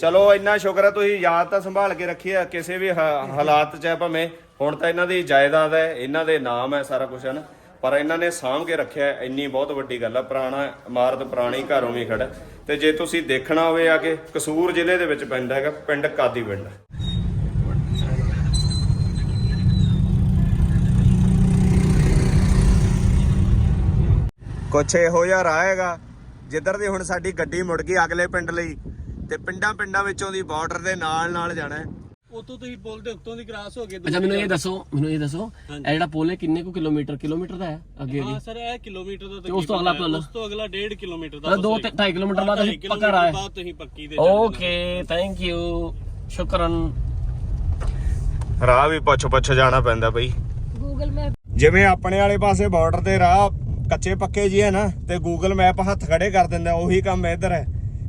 ਚਲੋ, ਇੰਨਾ ਸ਼ੁਕਰ ਹੈ ਤੁਸੀਂ ਯਾਦ ਤਾਂ ਸੰਭਾਲ ਕੇ ਰੱਖੀ ਹੈ ਕਿਸੇ ਵੀ ਹਾਲਾਤ 'ਚ ਹੈ ਭਾਵੇਂ। ਹੁਣ ਤਾਂ ਇਹਨਾਂ ਦੀ ਜਾਇਦਾਦ ਹੈ, ਇਹਨਾਂ ਦੇ ਨਾਮ ਹੈ ਸਾਰਾ ਕੁਝ ਹੈ ਨਾ? ਪਰ ਇਹਨਾਂ ਨੇ ਸਾਂਭ ਕੇ ਰੱਖਿਆ, ਇੰਨੀ ਬਹੁਤ ਵੱਡੀ ਗੱਲ ਹੈ ਪੁਰਾਣਾ ਇਮਾਰਤ, ਪੁਰਾਣੀ ਘਰੋਂ ਵੀ ਖੜਾ ਤੇ ਜੇ ਤੁਸੀਂ ਦੇਖਣਾ ਹੋਵੇ ਆ ਕੇ, ਕਸੂਰ ਜ਼ਿਲ੍ਹੇ ਦੇ ਵਿੱਚ ਪੈਂਦਾ ਹੈਗਾ, ਪਿੰਡ ਕਾਦੀ ਪਿੰਡ ਕੁਛ ਇਹੋ ਜਿਹਾ ਰਾਹ ਹੈਗਾ ਜਿੱਧਰ ਦੀ ਹੁਣ ਸਾਡੀ ਗੱਡੀ ਮੁੜ ਗਈ ਅਗਲੇ ਪਿੰਡ ਲਈ ਤੇ ਪਿੰਡਾਂ ਪਿੰਡਾਂ ਵਿੱਚੋਂ ਦੀ ਬਾਰਡਰ ਦੇ ਨਾਲ ਨਾਲ ਜਾਣਾ ਹੈ। ਉਤੋਂ ਤੁਸੀਂ ਪੁੱਲ ਦੇ ਉੱਤੋਂ ਦੀ ਕ੍ਰਾਸ ਹੋ ਗਏ ਅੱਛਾ ਮੈਨੂੰ ਇਹ ਦੱਸੋ ਮੈਨੂੰ ਇਹ ਦੱਸੋ ਇਹ ਜਿਹੜਾ ਪੁੱਲ ਹੈ ਕਿੰਨੇ ਕੁ ਕਿਲੋਮੀਟਰ ਕਿਲੋਮੀਟਰ ਦਾ ਹੈ ਅੱਗੇ ਹਾਂ ਅੱਗੇ ਸਰ ਇਹ ਕਿਲੋਮੀਟਰ ਦਾ ਤੇ ਉਸ ਤੋਂ ਅਗਲਾ ਪੁੱਲ? ਉਸ ਤੋਂ ਅਗਲਾ 1.5 ਕਿਲੋਮੀਟਰ ਦਾ ਮਤਲਬ ਦੋ ਤੇ 2.5 ਕਿਲੋਮੀਟਰ ਬਾਅਦ ਅਸੀਂ ਪੱਕਾ ਰਾਹ ਹੈ। ਬਾਅਦ ਤੁਸੀਂ ਪੱਕੀ ਦੇ ਓਕੇ ਥੈਂਕ ਯੂ ਸ਼ੁਕਰਨ। ਰਾਹ ਵੀ ਪੁੱਛ ਪੁੱਛ ਜਾਣਾ ਪੈਂਦਾ ਬਈ। ਗੂਗਲ ਮੈਪ ਜਿਵੇਂ ਆਪਣੇ ਵਾਲੇ ਪਾਸੇ ਬਾਰਡਰ ਦੇ ਰਾਹ ਕੱਚੇ ਪੱਕੇ ਜੀ ਹੈ ਨਾ, ਤੇ ਗੂਗਲ ਮੈਪ ਹੱਥ ਖੜੇ ਕਰ ਦਿੰਦਾ ਉਹੀ ਕੰਮ ਇੱਧਰ ਹੈ।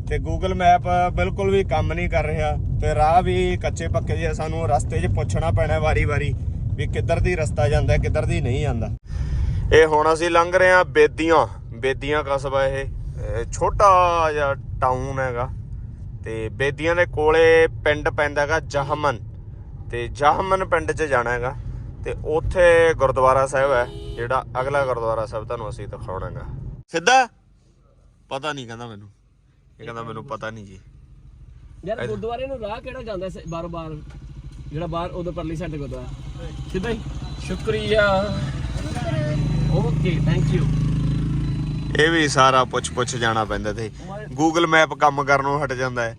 ਤੇ ਗੂਗਲ ਮੈਪ ਬਿਲਕੁਲ ਵੀ ਕੰਮ ਨਹੀਂ ਕਰ ਰਿਹਾ, ਤੇ ਰਾਹ ਵੀ ਕੱਚੇ ਪੱਕੇ ਜੀ ਸਾਨੂੰ ਰਸਤੇ 'ਚ ਪੁੱਛਣਾ ਪੈਣਾ ਵਾਰੀ-ਵਾਰੀ ਵੀ ਕਿੱਧਰ ਦੀ ਰਸਤਾ ਜਾਂਦਾ ਕਿੱਧਰ ਦੀ ਨਹੀਂ ਜਾਂਦਾ। ਇਹ ਹੁਣ ਅਸੀਂ ਲੰਘ ਰਹੇ ਹਾਂ ਬੇਦੀਆਂ ਬੇਦੀਆਂ ਕਸਬਾ ਇਹ ਇਹ ਛੋਟਾ ਜਿਹਾ ਟਾਊਨ ਹੈਗਾ। ਤੇ ਬੇਦੀਆਂ ਦੇ ਕੋਲੇ ਪਿੰਡ ਪੈਂਦਾ ਹੈਗਾ ਜਹਮਨ, ਤੇ ਜਹਮਨ ਪਿੰਡ 'ਚ ਜਾਣਾ ਹੈਗਾ। ਤੇ ਉੱਥੇ ਗੁਰਦੁਆਰਾ ਸਾਹਿਬ ਹੈ ਜਿਹੜਾ ਅਗਲਾ ਗੁਰਦੁਆਰਾ ਸਾਹਿਬ ਤੁਹਾਨੂੰ ਅਸੀਂ ਦਿਖਾਉਣਾ ਹੈਗਾ ਸਿੱਧਾ? ਪਤਾ ਨਹੀਂ ਕਹਿੰਦਾ ਮੈਨੂੰ। ਇਹ ਕਹਿੰਦਾ ਮੈਨੂੰ ਪਤਾ ਨਹੀਂ ਜੀ। ਯਾਰ ਗੁਰਦੁਆਰੇ ਨੂੰ ਰਾਹ ਕਿਹੜਾ ਜਾਂਦਾ ਬਾਰੋ ਬਾਰ ਜਿਹੜਾ ਬਾਹਰ ਉਧਰ ਪਰਲੀ ਸਾਡੇ ਗੁਰਦੁਆਰਾ। ਸਿੱਧਾ ਹੀ। ਸ਼ੁਕਰੀਆ। ਓਕੇ ਥੈਂਕ ਯੂ ਇਹ ਵੀ ਸਾਰਾ ਪੁੱਛ ਪੁੱਛ ਜਾਣਾ ਪੈਂਦਾ ਤੇ। ਗੂਗਲ ਮੈਪ ਕੰਮ ਕਰਨੋਂ ਹਟ ਜਾਂਦਾ ਹੈ।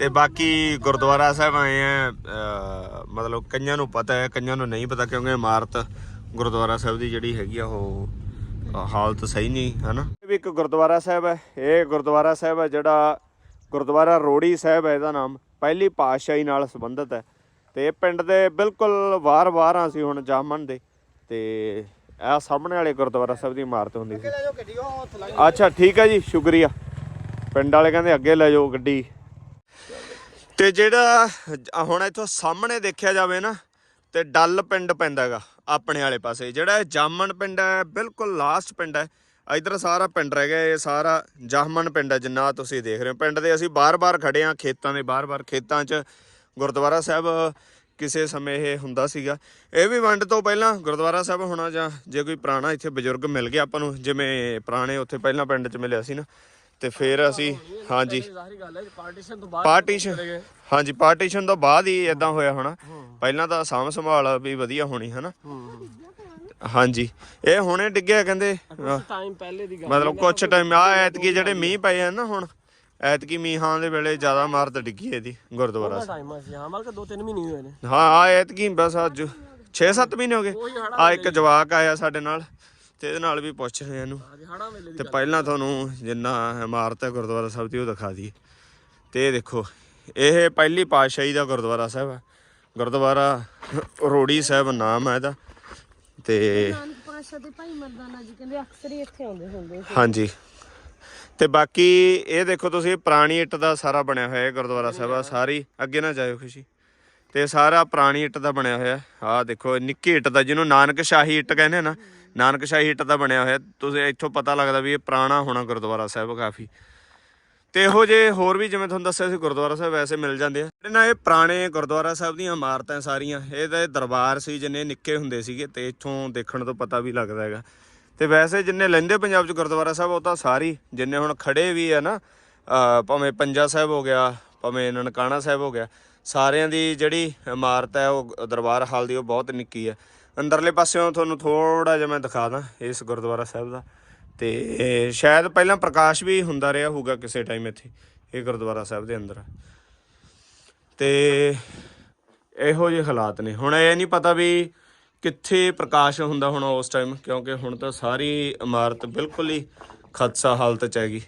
ਤੇ ਬਾਕੀ ਗੁਰਦੁਆਰਾ ਸਾਹਿਬ ਆਏ ਆ ਮਤਲਬ ਕਈਆਂ ਨੂੰ ਪਤਾ ਹੈ ਕਈਆਂ ਨੂੰ ਨਹੀਂ ਪਤਾ ਕਿਉਂਕਿ ਇਮਾਰਤ ਗੁਰਦੁਆਰਾ ਸਾਹਿਬ ਦੀ ਜਿਹੜੀ ਹੈਗੀ ਆ ਉਹ ਹਾਲਤ ਸਹੀ ਨਹੀਂ ਹਨਾ? ਇਹ ਵੀ ਇੱਕ ਗੁਰਦੁਆਰਾ ਸਾਹਿਬ ਹੈ ਇਹ ਗੁਰਦੁਆਰਾ ਸਾਹਿਬ ਹੈ ਜਿਹੜਾ ਗੁਰਦੁਆਰਾ ਰੋੜੀ ਸਾਹਿਬ ਹੈ ਇਹਦਾ ਨਾਮ ਪਹਿਲੀ ਪਾਤਸ਼ਾਹੀ ਨਾਲ ਸੰਬੰਧਿਤ ਹੈ। ਤੇ ਇਹ ਪਿੰਡ ਦੇ ਬਿਲਕੁਲ ਬਾਹਰ-ਬਾਹਰ ਆ ਸੀ ਹੁਣ ਜਾਮਨ ਦੇ ਤੇ ਇਹ ਸਾਹਮਣੇ ਵਾਲੇ ਗੁਰਦੁਆਰਾ ਸਾਹਿਬ ਦੀ ਇਮਾਰਤ ਹੁੰਦੀ ਸੀ। ਅੱਛਾ ਠੀਕ ਹੈ ਜੀ ਸ਼ੁਕਰੀਆ। ਪਿੰਡ ਵਾਲੇ ਕਹਿੰਦੇ ਅੱਗੇ ਲੈ ਜਾਓ ਗੱਡੀ। ਤੇ ਜਿਹੜਾ ਹੁਣ ਇੱਥੋਂ ਸਾਹਮਣੇ ਦੇਖਿਆ ਜਾਵੇ ਨਾ, ਤੇ ਡੱਲ ਪਿੰਡ ਪੈਂਦਾ ਹੈਗਾ ਆਪਣੇ ਵਾਲੇ ਪਾਸੇ। ਜਿਹੜਾ ਇਹ ਜਾਮਨ ਪਿੰਡ ਹੈ, ਬਿਲਕੁਲ ਲਾਸਟ ਪਿੰਡ ਹੈ। ਇਧਰ ਸਾਰਾ ਪਿੰਡ ਰਹਿ ਗਿਆ, ਇਹ ਸਾਰਾ ਜਾਮਨ ਪਿੰਡ ਹੈ, ਜਿੰਨਾ ਤੁਸੀਂ ਦੇਖ ਰਹੇ ਹੋ। ਪਿੰਡ ਦੇ ਅਸੀਂ ਬਾਰ-ਬਾਰ ਖੜੇ ਆ ਖੇਤਾਂ ਦੇ ਬਾਰ-ਬਾਰ, ਖੇਤਾਂ 'ਚ ਗੁਰਦੁਆਰਾ ਸਾਹਿਬ ਕਿਸੇ ਸਮੇਂ ਇਹ ਹੁੰਦਾ ਸੀਗਾ। ਇਹ ਵੀ ਵੰਡ ਤੋਂ ਪਹਿਲਾਂ ਗੁਰਦੁਆਰਾ ਸਾਹਿਬ ਹੋਣਾ ਜਾਂ ਜੇ ਕੋਈ ਪੁਰਾਣਾ ਇੱਥੇ ਬਜ਼ੁਰਗ ਮਿਲ ਗਿਆ ਆਪਾਂ ਨੂੰ, ਜਿਵੇਂ ਪੁਰਾਣੇ ਉੱਥੇ ਪਹਿਲਾਂ ਪਿੰਡ 'ਚ ਮਿਲਿਆ ਸੀ ਨਾ ਤੇ ਫਿਰ ਅਸੀਂ ਹਾਂਜੀ। ਜ਼ਾਹਰੀ ਗੱਲ ਹੈ ਪਾਰਟੀਸ਼ਨ ਤੋਂ ਬਾਅਦ ਪਾਰਟੀਸ਼ਨ ਹਾਂਜੀ ਪਾਰਟੀਸ਼ਨ ਤੋਂ ਬਾਅਦ ਹੀ ਇਦਾਂ ਹੋਇਆ ਹੋਣਾ। ਪਹਿਲਾਂ ਤਾਂ ਸਾਂਭ ਸੰਭਾਲ ਵੀ ਵਧੀਆ ਹੋਣੀ ਹਨਾ? ਹਾਂਜੀ। ਇਹ ਹੁਣੇ ਡਿੱਗਿਆ ਕਹਿੰਦੇ ਅਹ, ਟਾਈਮ ਪਹਿਲੇ ਦੀ ਗੱਲ ਮਤਲਬ ਕੁਛ ਟਾਈਮ ਆ ਐਤਕੀ ਜਿਹੜੇ ਮੀਂਹ ਪਏ ਆ ਨਾ ਹੁਣ ਐਤਕੀ ਮੀਂਹਾਂ ਦੇ ਵੇਲੇ ਜ਼ਿਆਦਾ ਇਮਾਰਤ ਡਿੱਗੀ ਇਹਦੀ ਗੁਰਦੁਆਰਾ ਸਾਹਿਬ। ਟਾਈਮ ਆ ਸੀ ਹਾਂ ਮਤਲਬ ਕਿ 2-3 ਮਹੀਨੇ ਹੋਏ ਨੇ। ਹਾਂ ਆ ਐਤਕੀ ਬਸ ਅੱਜ 6-7 ਮਹੀਨੇ ਹੋ ਗਏ। ਆ ਇੱਕ ਜਵਾਕ ਆਇਆ ਸਾਡੇ ਨਾਲ। ਤੇ ਇਹਦੇ ਨਾਲ ਵੀ ਪੁੱਛ ਰਹੇ ਇਹਨੂੰ। ਤੇ ਪਹਿਲਾਂ ਤੁਹਾਨੂੰ ਜਿੰਨਾ ਇਮਾਰਤ ਹੈ ਗੁਰਦੁਆਰਾ ਸਾਹਿਬ ਦੀ ਉਹ ਦਿਖਾ ਦਈਏ। ਤੇ ਇਹ ਦੇਖੋ ਇਹ ਪਹਿਲੀ ਪਾਤਸ਼ਾਹੀ ਦਾ ਗੁਰਦੁਆਰਾ ਸਾਹਿਬ ਹੈ। ਗੁਰਦੁਆਰਾ ਰੋੜੀ ਸਾਹਿਬ ਨਾਮ ਹੈ ਇਹਦਾ। ਤੇ ਨਾਨਕ ਪਾਸ਼ਾ ਤੇ ਭਾਈ ਮਰਦਾਨਾ ਜੀ ਕਹਿੰਦੇ ਅਕਸਰ ਹੀ ਇੱਥੇ ਆਉਂਦੇ ਹੁੰਦੇ ਸੀ। ਹਾਂਜੀ। ਤੇ ਬਾਕੀ ਇਹ ਦੇਖੋ ਤੁਸੀਂ ਪੁਰਾਣੀ ਇੱਟ ਦਾ ਸਾਰਾ ਬਣਿਆ ਹੋਇਆ ਹੈ ਗੁਰਦੁਆਰਾ ਸਾਹਿਬ ਆ। ਸਾਰੀ ਅੱਗੇ ਨਾ ਜਾਇਓ ਖੁਸ਼ੀ। ਤੇ ਸਾਰਾ ਪੁਰਾਣੀ ਇੱਟ ਦਾ ਬਣਿਆ ਹੋਇਆ। ਆਹ ਦੇਖੋ ਨਿੱਕੀ ਇੱਟ ਦਾ ਜਿਹਨੂੰ ਨਾਨਕ ਸ਼ਾਹੀ ਇੱਟ ਕਹਿੰਦੇ ਆ ਨਾ ਨਾਨਕਸ਼ਾਹੀ ਹਿੱਟ ਦਾ ਬਣਿਆ ਹੋਇਆ। ਤੁਸੀਂ ਇੱਥੋਂ ਪਤਾ ਲੱਗਦਾ ਵੀ ਇਹ ਪੁਰਾਣਾ ਹੋਣਾ ਗੁਰਦੁਆਰਾ ਸਾਹਿਬ ਕਾਫੀ। ਤੇ ਇਹੋ ਜੇ ਹੋਰ ਵੀ ਜਿਵੇਂ ਤੁਹਾਨੂੰ ਦੱਸਿਆ ਸੀ ਗੁਰਦੁਆਰਾ ਸਾਹਿਬ ਵੈਸੇ ਮਿਲ ਜਾਂਦੇ ਆ। ਜਿਹੜੇ ਨਾ ਇਹ ਪੁਰਾਣੇ ਗੁਰਦੁਆਰਾ ਸਾਹਿਬ ਦੀਆਂ ਇਮਾਰਤਾਂ ਸਾਰੀਆਂ, ਇਹ ਤਾਂ ਇਹ ਦਰਬਾਰ ਸੀ ਜਿੰਨੇ ਨਿੱਕੇ ਹੁੰਦੇ ਸੀਗੇ ਤੇ ਇੱਥੋਂ ਦੇਖਣ ਤੋਂ ਪਤਾ ਵੀ ਲੱਗਦਾ ਹੈਗਾ। ਤੇ ਵੈਸੇ ਜਿੰਨੇ ਲੈਂਦੇ ਪੰਜਾਬ 'ਚ ਗੁਰਦੁਆਰਾ ਸਾਹਿਬ, ਉਹ ਤਾਂ ਸਾਰੀ, ਜਿੰਨੇ ਹੁਣ ਖੜੇ ਵੀ ਆ ਨਾ ਭਾਵੇਂ ਪੰਜਾ ਸਾਹਿਬ ਹੋ ਗਿਆ, ਭਾਵੇਂ ਨਨਕਾਣਾ ਸਾਹਿਬ ਹੋ ਗਿਆ, ਸਾਰਿਆਂ ਦੀ ਜਿਹੜੀ ਇਮਾਰਤ ਹੈ ਉਹ ਦਰਬਾਰ ਹਾਲ ਦੀ ਉਹ ਬਹੁਤ ਨਿੱਕੀ ਹੈ ਅੰਦਰਲੇ ਪਾਸਿਓਂ ਤੁਹਾਨੂੰ ਥੋੜਾ ਜਿਹਾ ਮੈਂ ਦਿਖਾ ਦਾਂ ਇਸ ਗੁਰਦੁਆਰਾ ਸਾਹਿਬ ਦਾ। ਤੇ ਸ਼ਾਇਦ ਪਹਿਲਾਂ ਪ੍ਰਕਾਸ਼ ਵੀ ਹੁੰਦਾ ਰਿਹਾ ਹੋਊਗਾ ਕਿਸੇ ਟਾਈਮ ਇੱਥੇ, ਇਹ ਗੁਰਦੁਆਰਾ ਸਾਹਿਬ ਦੇ ਅੰਦਰ। ਤੇ ਇਹੋ ਜਿਹੇ ਹਾਲਾਤ ਨੇ। ਹੁਣ ਇਹ ਨਹੀਂ ਪਤਾ ਵੀ ਕਿੱਥੇ ਪ੍ਰਕਾਸ਼ ਹੁੰਦਾ ਹੁਣ ਉਸ ਟਾਈਮ ਕਿਉਂਕਿ ਹੁਣ ਤਾਂ ਸਾਰੀ ਇਮਾਰਤ ਬਿਲਕੁਲ ਹੀ ਖਦਸ਼ਾ ਹਾਲਤ ਚ ਹੈਗੀ।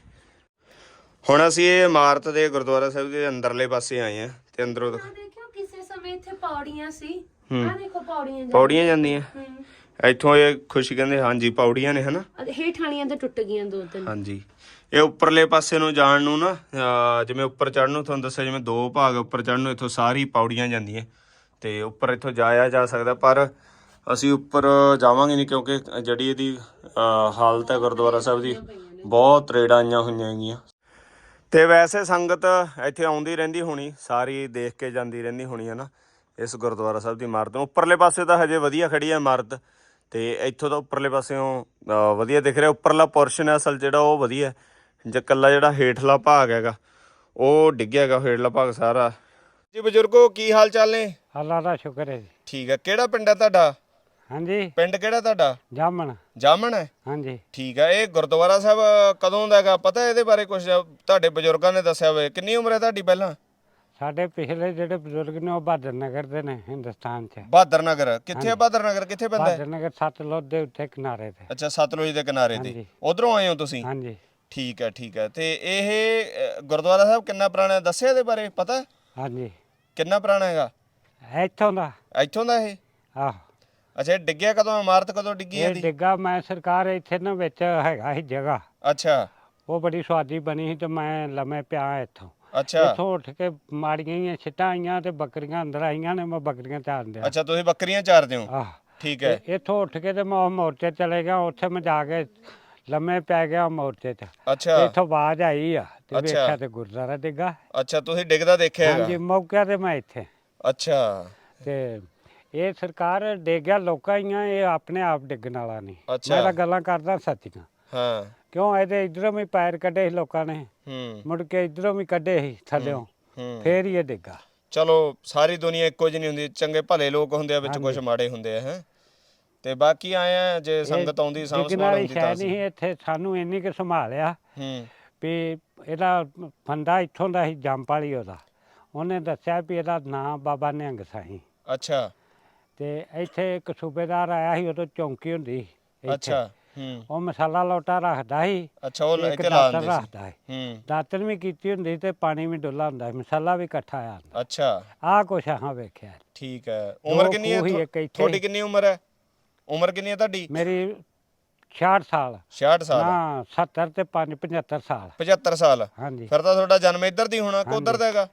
ਹੁਣ ਅਸੀਂ ਇਹ ਇਮਾਰਤ ਦੇ ਗੁਰਦੁਆਰਾ ਸਾਹਿਬ ਦੇ ਅੰਦਰਲੇ ਪਾਸੇ ਆਏ ਆ ਤੇ ਅੰਦਰੋਂ ਦਿਖ- ਦੇਖਿਓ, ਕਿਸੇ ਸਮੇਂ ਇੱਥੇ ਪੌੜੀਆਂ ਸੀ। ਆ ਦੇਖੋ ਪੌੜੀਆਂ ਪੌੜੀਆਂ ਜਾਂਦੀਆਂ। ਇੱਥੋਂ ਇਹ ਖੁਸ਼ੀ ਕਹਿੰਦੇ ਹਾਂਜੀ ਪੌੜੀਆਂ ਨੇ ਹਨਾ? ਹੇਠ ਵਾਲੀਆਂ ਤਾਂ ਟੁੱਟ ਗਈਆਂ ਦੋ ਤਿੰਨ। ਹਾਂਜੀ। ਇਹ ਉੱਪਰਲੇ ਪਾਸੇ ਨੂੰ ਜਾਣ ਨੂੰ ਨਾ ਅਹ ਜਿਵੇਂ ਉੱਪਰ ਚੜਨ ਨੂੰ ਤੁਹਾਨੂੰ ਦੱਸਿਆ ਜਿਵੇਂ ਦੋ ਭਾਗ ਉੱਪਰ ਚੜਨ ਨੂੰ ਇੱਥੋਂ ਸਾਰੀ ਪੌੜੀਆਂ ਜਾਂਦੀਆਂ। ਤੇ ਉੱਪਰ ਇੱਥੋਂ ਜਾਇਆ ਜਾ ਸਕਦਾ ਪਰ ਅਸੀਂ ਉੱਪਰ ਜਾਵਾਂਗੇ ਨਹੀਂ ਕਿਉਂਕਿ ਜਿਹੜੀ ਇਹਦੀ ਅਹ ਹਾਲਤ ਹੈ ਗੁਰਦੁਆਰਾ ਸਾਹਿਬ ਦੀ ਬਹੁਤ ਤਰੇੜਾਂ ਆਈਆਂ ਹੋਈਆਂ ਹੈਗੀਆਂ। ਤੇ ਵੈਸੇ ਸੰਗਤ ਇੱਥੇ ਆਉਂਦੀ ਰਹਿੰਦੀ ਹੋਣੀ ਸਾਰੀ ਦੇਖ ਕੇ ਜਾਂਦੀ ਰਹਿੰਦੀ ਹੋਣੀ ਹੈ ਨਾ ਇਸ ਗੁਰਦੁਆਰਾ ਸਾਹਿਬ ਦੀ ਇਮਾਰਤ ਨੂੰ। ਉੱਪਰਲੇ ਪਾਸੇ ਤਾਂ ਹਜੇ ਵਧੀਆ ਖੜੀ ਹੈ ਇਮਾਰਤ ਤੇ ਇੱਥੋਂ ਤਾਂ ਉੱਪਰਲੇ ਪਾਸਿਓਂ ਵਧੀਆ ਦਿਖ ਰਿਹਾ। ਉੱਪਰਲਾ ਪੋਰਸ਼ਨ ਹੈ ਅਸਲ ਜਿਹੜਾ ਉਹ ਵਧੀਆ। ਜੇ ਕੱਲਾ ਜਿਹੜਾ ਹੇਠਲਾ ਭਾਗ ਹੈਗਾ ਉਹ ਡਿੱਗਿਆ ਹੈਗਾ ਹੇਠਲਾ ਭਾਗ ਸਾਰਾ। ਜੀ ਬਜ਼ੁਰਗੋ ਕੀ ਹਾਲ ਚਾਲ ਨੇ? ਅੱਲਾ ਦਾ ਸ਼ੁਕਰ ਹੈ ਜੀ। ਠੀਕ ਹੈ। ਕਿਹੜਾ ਪਿੰਡ ਹੈ ਤੁਹਾਡਾ? ਹਾਂਜੀ। ਪਿੰਡ ਕਿਹੜਾ ਤੁਹਾਡਾ? ਜਾਮਣ। ਜਾਮਣ ਹੈ? ਹਾਂਜੀ। ਠੀਕ ਹੈ। ਇਹ ਗੁਰਦੁਆਰਾ ਸਾਹਿਬ ਕਦੋਂ ਦਾ ਹੈਗਾ? ਪਤਾ ਇਹਦੇ ਬਾਰੇ ਕੁਝ ਤੁਹਾਡੇ ਬਜ਼ੁਰਗਾਂ ਨੇ ਦੱਸਿਆ ਹੋਵੇ। ਕਿੰਨੀ ਉਮਰ ਹੈ ਤੁਹਾਡੀ ਪਹਿਲਾਂ? ਸਾਡੇ ਪਿਛਲੇ ਜਿਹੜੇ ਬਜ਼ੁਰਗ ਨੇ ਉਹ ਬਹਾਦਰ ਨਗਰ ਦੇ ਨੇ ਹਿੰਦੁਸਤਾਨ 'ਚ। ਬਹਾਦਰ ਨਗਰ? ਕਿੱਥੇ ਹੈ ਬਹਾਦਰ ਨਗਰ? ਕਿੱਥੇ ਪੈਂਦਾ ਹੈ? ਬਹਾਦਰ ਨਗਰ ਸਤਲੁਜ ਦੇ ਉੱਤੇ ਕਿਨਾਰੇ ਤੇ। ਅੱਛਾ ਸਤਲੁਜ ਦੇ ਕਿਨਾਰੇ ਤੇ। ਹਾਂਜੀ। ਉਧਰੋਂ ਆਏ ਹੋ ਤੁਸੀਂ? ਹਾਂਜੀ। ਠੀਕ ਹੈ ਠੀਕ ਹੈ। ਤੇ ਇਹ ਅ, ਗੁਰਦੁਆਰਾ ਸਾਹਿਬ ਕਿੰਨਾ ਪੁਰਾਣਾ ਹੈ? ਦੱਸਿਆ ਇਹਦੇ ਬਾਰੇ ਪਤਾ? ਹਾਂਜੀ। ਕਿੰਨਾ ਪੁਰਾਣਾ ਹੈਗਾ? ਇੱਥੋਂ ਦਾ। ਇੱਥੋਂ ਦਾ ਇਹ? ਆਹ। ਅੱਛਾ ਇਹ ਡਿੱਗਿਆ ਕਦੋਂ? ਇਮਾਰਤ ਕਦੋਂ ਡਿੱਗੀ ਇਹ ਇਹਦੀ? ਡਿੱਗਾ ਮੈਂ ਸਰਕਾਰ ਇੱਥੇ ਨਾ ਵਿੱਚ ਹੈਗਾ ਸੀ ਜਗ੍ਹਾ। ਅੱਛਾ। ਉਹ ਬੜੀ ਸਵਾਦੀ ਬਣੀ ਸੀ ਤੇ ਮੈਂ ਲੰਮੇ ਪਿਆ ਇੱਥੋਂ। ਅੱਛਾ। ਇੱਥੋਂ ਉੱਠ ਕੇ ਮਾੜੀਆਂ ਜਿਹੀਆਂ ਛਿੱਟਾਂ ਆਈਆਂ ਤੇ ਬੱਕਰੀਆਂ ਅੰਦਰ ਆਈਆਂ ਨੇ ਮੈਂ ਬੱਕਰੀਆਂ ਚਾਰਨ ਦਿਆ ਅੱਛਾ ਤੁਸੀਂ ਬੱਕਰੀਆਂ ਚਾਰਦੇ ਹੋ? ਆਹ। ਠੀਕ ਹੈ। ਤੇ ਇੱਥੋਂ ਉੱਠ ਕੇ ਤੇ ਮੈਂ ਉਹ ਮੋਰਚੇ ਚਲੇ ਗਿਆ ਉੱਥੇ ਮੈਂ ਜਾ ਕੇ ਲੰਮੇ ਪੈ ਗਿਆ ਮੋਰਚੇ 'ਚ। ਤੇ ਅੱਛਾ ਇੱਥੋਂ ਆਵਾਜ਼ ਆਈ ਆ ਤੇ ਅੱਛਾ। ਵੇਖਿਆ ਤੇ ਗੁਰਦੁਆਰਾ ਡਿੱਗਾ। ਅੱਛਾ ਤੁਸੀਂ ਡਿੱਗਦਾ ਦੇਖਿਆ ਹਾਂਜੀ ਹੈਗਾ ਮੌਕੇ ਤੇ ਮੈਂ ਇੱਥੇ। ਅੱਛਾ। ਤੇ ਇਹ ਸਰਕਾਰ ਡਿੱਗਿਆ ਲੋਕਾਂ ਹੀ ਆ ਇਹ ਆਪਣੇ ਆਪ ਡਿੱਗਣ ਵਾਲਾ ਨਹੀਂ। ਅੱਛਾ। ਮੈਂ ਤਾਂ ਗੱਲਾਂ ਕਰਦਾ ਸੱਚੀਆਂ। ਹਾਂ। ਕਿਉਂ? ਇਹਦੇ ਇਧਰੋਂ ਵੀ ਪੈਰ ਕੱਢੇ ਸੀ ਲੋਕਾਂ ਨੇ। ਹੂੰ। ਮੁੜ ਕੇ ਇਧਰੋਂ ਵੀ ਕੱਢੇ ਸੀ ਥੱਲਿਓਂ। ਹੂੰ ਫੇਰ ਹੀ ਇਹ ਡਿੱਗਾ। ਚਲੋ ਸਾਰੀ ਦੁਨੀਆ ਇੱਕੋ ਜਿਹੀ ਨਹੀਂ ਹੁੰਦੀ ਚੰਗੇ ਭਲੇ ਲੋਕ ਹੁੰਦੇ ਆ ਵਿੱਚ ਕੁਝ ਮਾੜੇ ਹੁੰਦੇ ਆ ਹੈ। ਤੇ ਬਾਕੀ ਆਏ ਆ ਜੇ ਸੰਗਤ ਆਉਂਦੀ ਸਾਂਭ ਸੰਭਾਲ ਹੁੰਦੀ ਤਾਂ ਨਹੀਂ ਸੀ ਇੱਥੇ ਸਾਨੂੰ ਇੰਨੀ ਕਿ ਸੰਭਾਲਿਆ ਹੂੰ। ਵੀ ਇਹਦਾ ਫੰਦਾ ਇੱਥੋਂ ਦਾ ਸੀ ਜੰਪਾਲੀ ਉਹਦਾ। ਉਹਨੇ ਦੱਸਿਆ ਵੀ ਇਹਦਾ ਨਾਂ ਬਾਬਾ ਨਿਹੰਗ ਸਾਈ। ਅੱਛਾ। ਤੇ ਇੱਥੇ ਇੱਕ ਸੂਬੇਦਾਰ ਆਇਆ ਸੀ ਉਦੋਂ ਚੌਂਕੀ ਹੁੰਦੀ ਸੀ ਇੱਥੇ। ਅੱਛਾ। ਹੂੰ। ਉਹ ਮਸਾਲਾ ਲੋਟਾ ਰੱਖਦਾ ਸੀ। ਅੱਛਾ ਉਹ ਇੱਕ ਇੱਥੇ ਲਾ ਦਾਤਰ ਦਿੰਦੇ ਸੀ। ਰੱਖਦਾ ਸੀ। ਹੂੰ। ਦਾਤਰ ਵੀ ਕੀਤੀ ਹੁੰਦੀ ਤੇ ਪਾਣੀ ਵੀ ਡੁੱਲਾ ਹੁੰਦਾ ਸੀ ਮਸਾਲਾ ਵੀ ਇਕੱਠਾ ਆ ਅੱਛਾ। ਆਹ ਕੁਛ ਹਾਂ ਵੇਖਿਆ ਠੀਕ ਹੈ। ਉਮਰ ਕਿੰਨੀ ਹੈ ਖੂਹ ਹੀ ਇੱਥੇ। ਤੁਹਾਡੀ ਕਿੰਨੀ ਉਮਰ ਹੈ? ਉਮਰ ਕਿੰਨੀ ਹੈ ਤੁਹਾਡੀ? ਮੇਰੀ 66 ਸਾਲ। 66 ਸਾਲ। ਨਾ 70 ਤੇ 5 75 ਸਾਲ। 75 ਸਾਲ। ਹਾਂਜੀ। ਫਿਰ ਤਾਂ ਤੁਹਾਡਾ ਜਨਮ ਇੱਧਰ ਦੀ ਹੋਣਾ ਕਿ ਉੱਧਰ ਦਾ ਹੈਗਾ।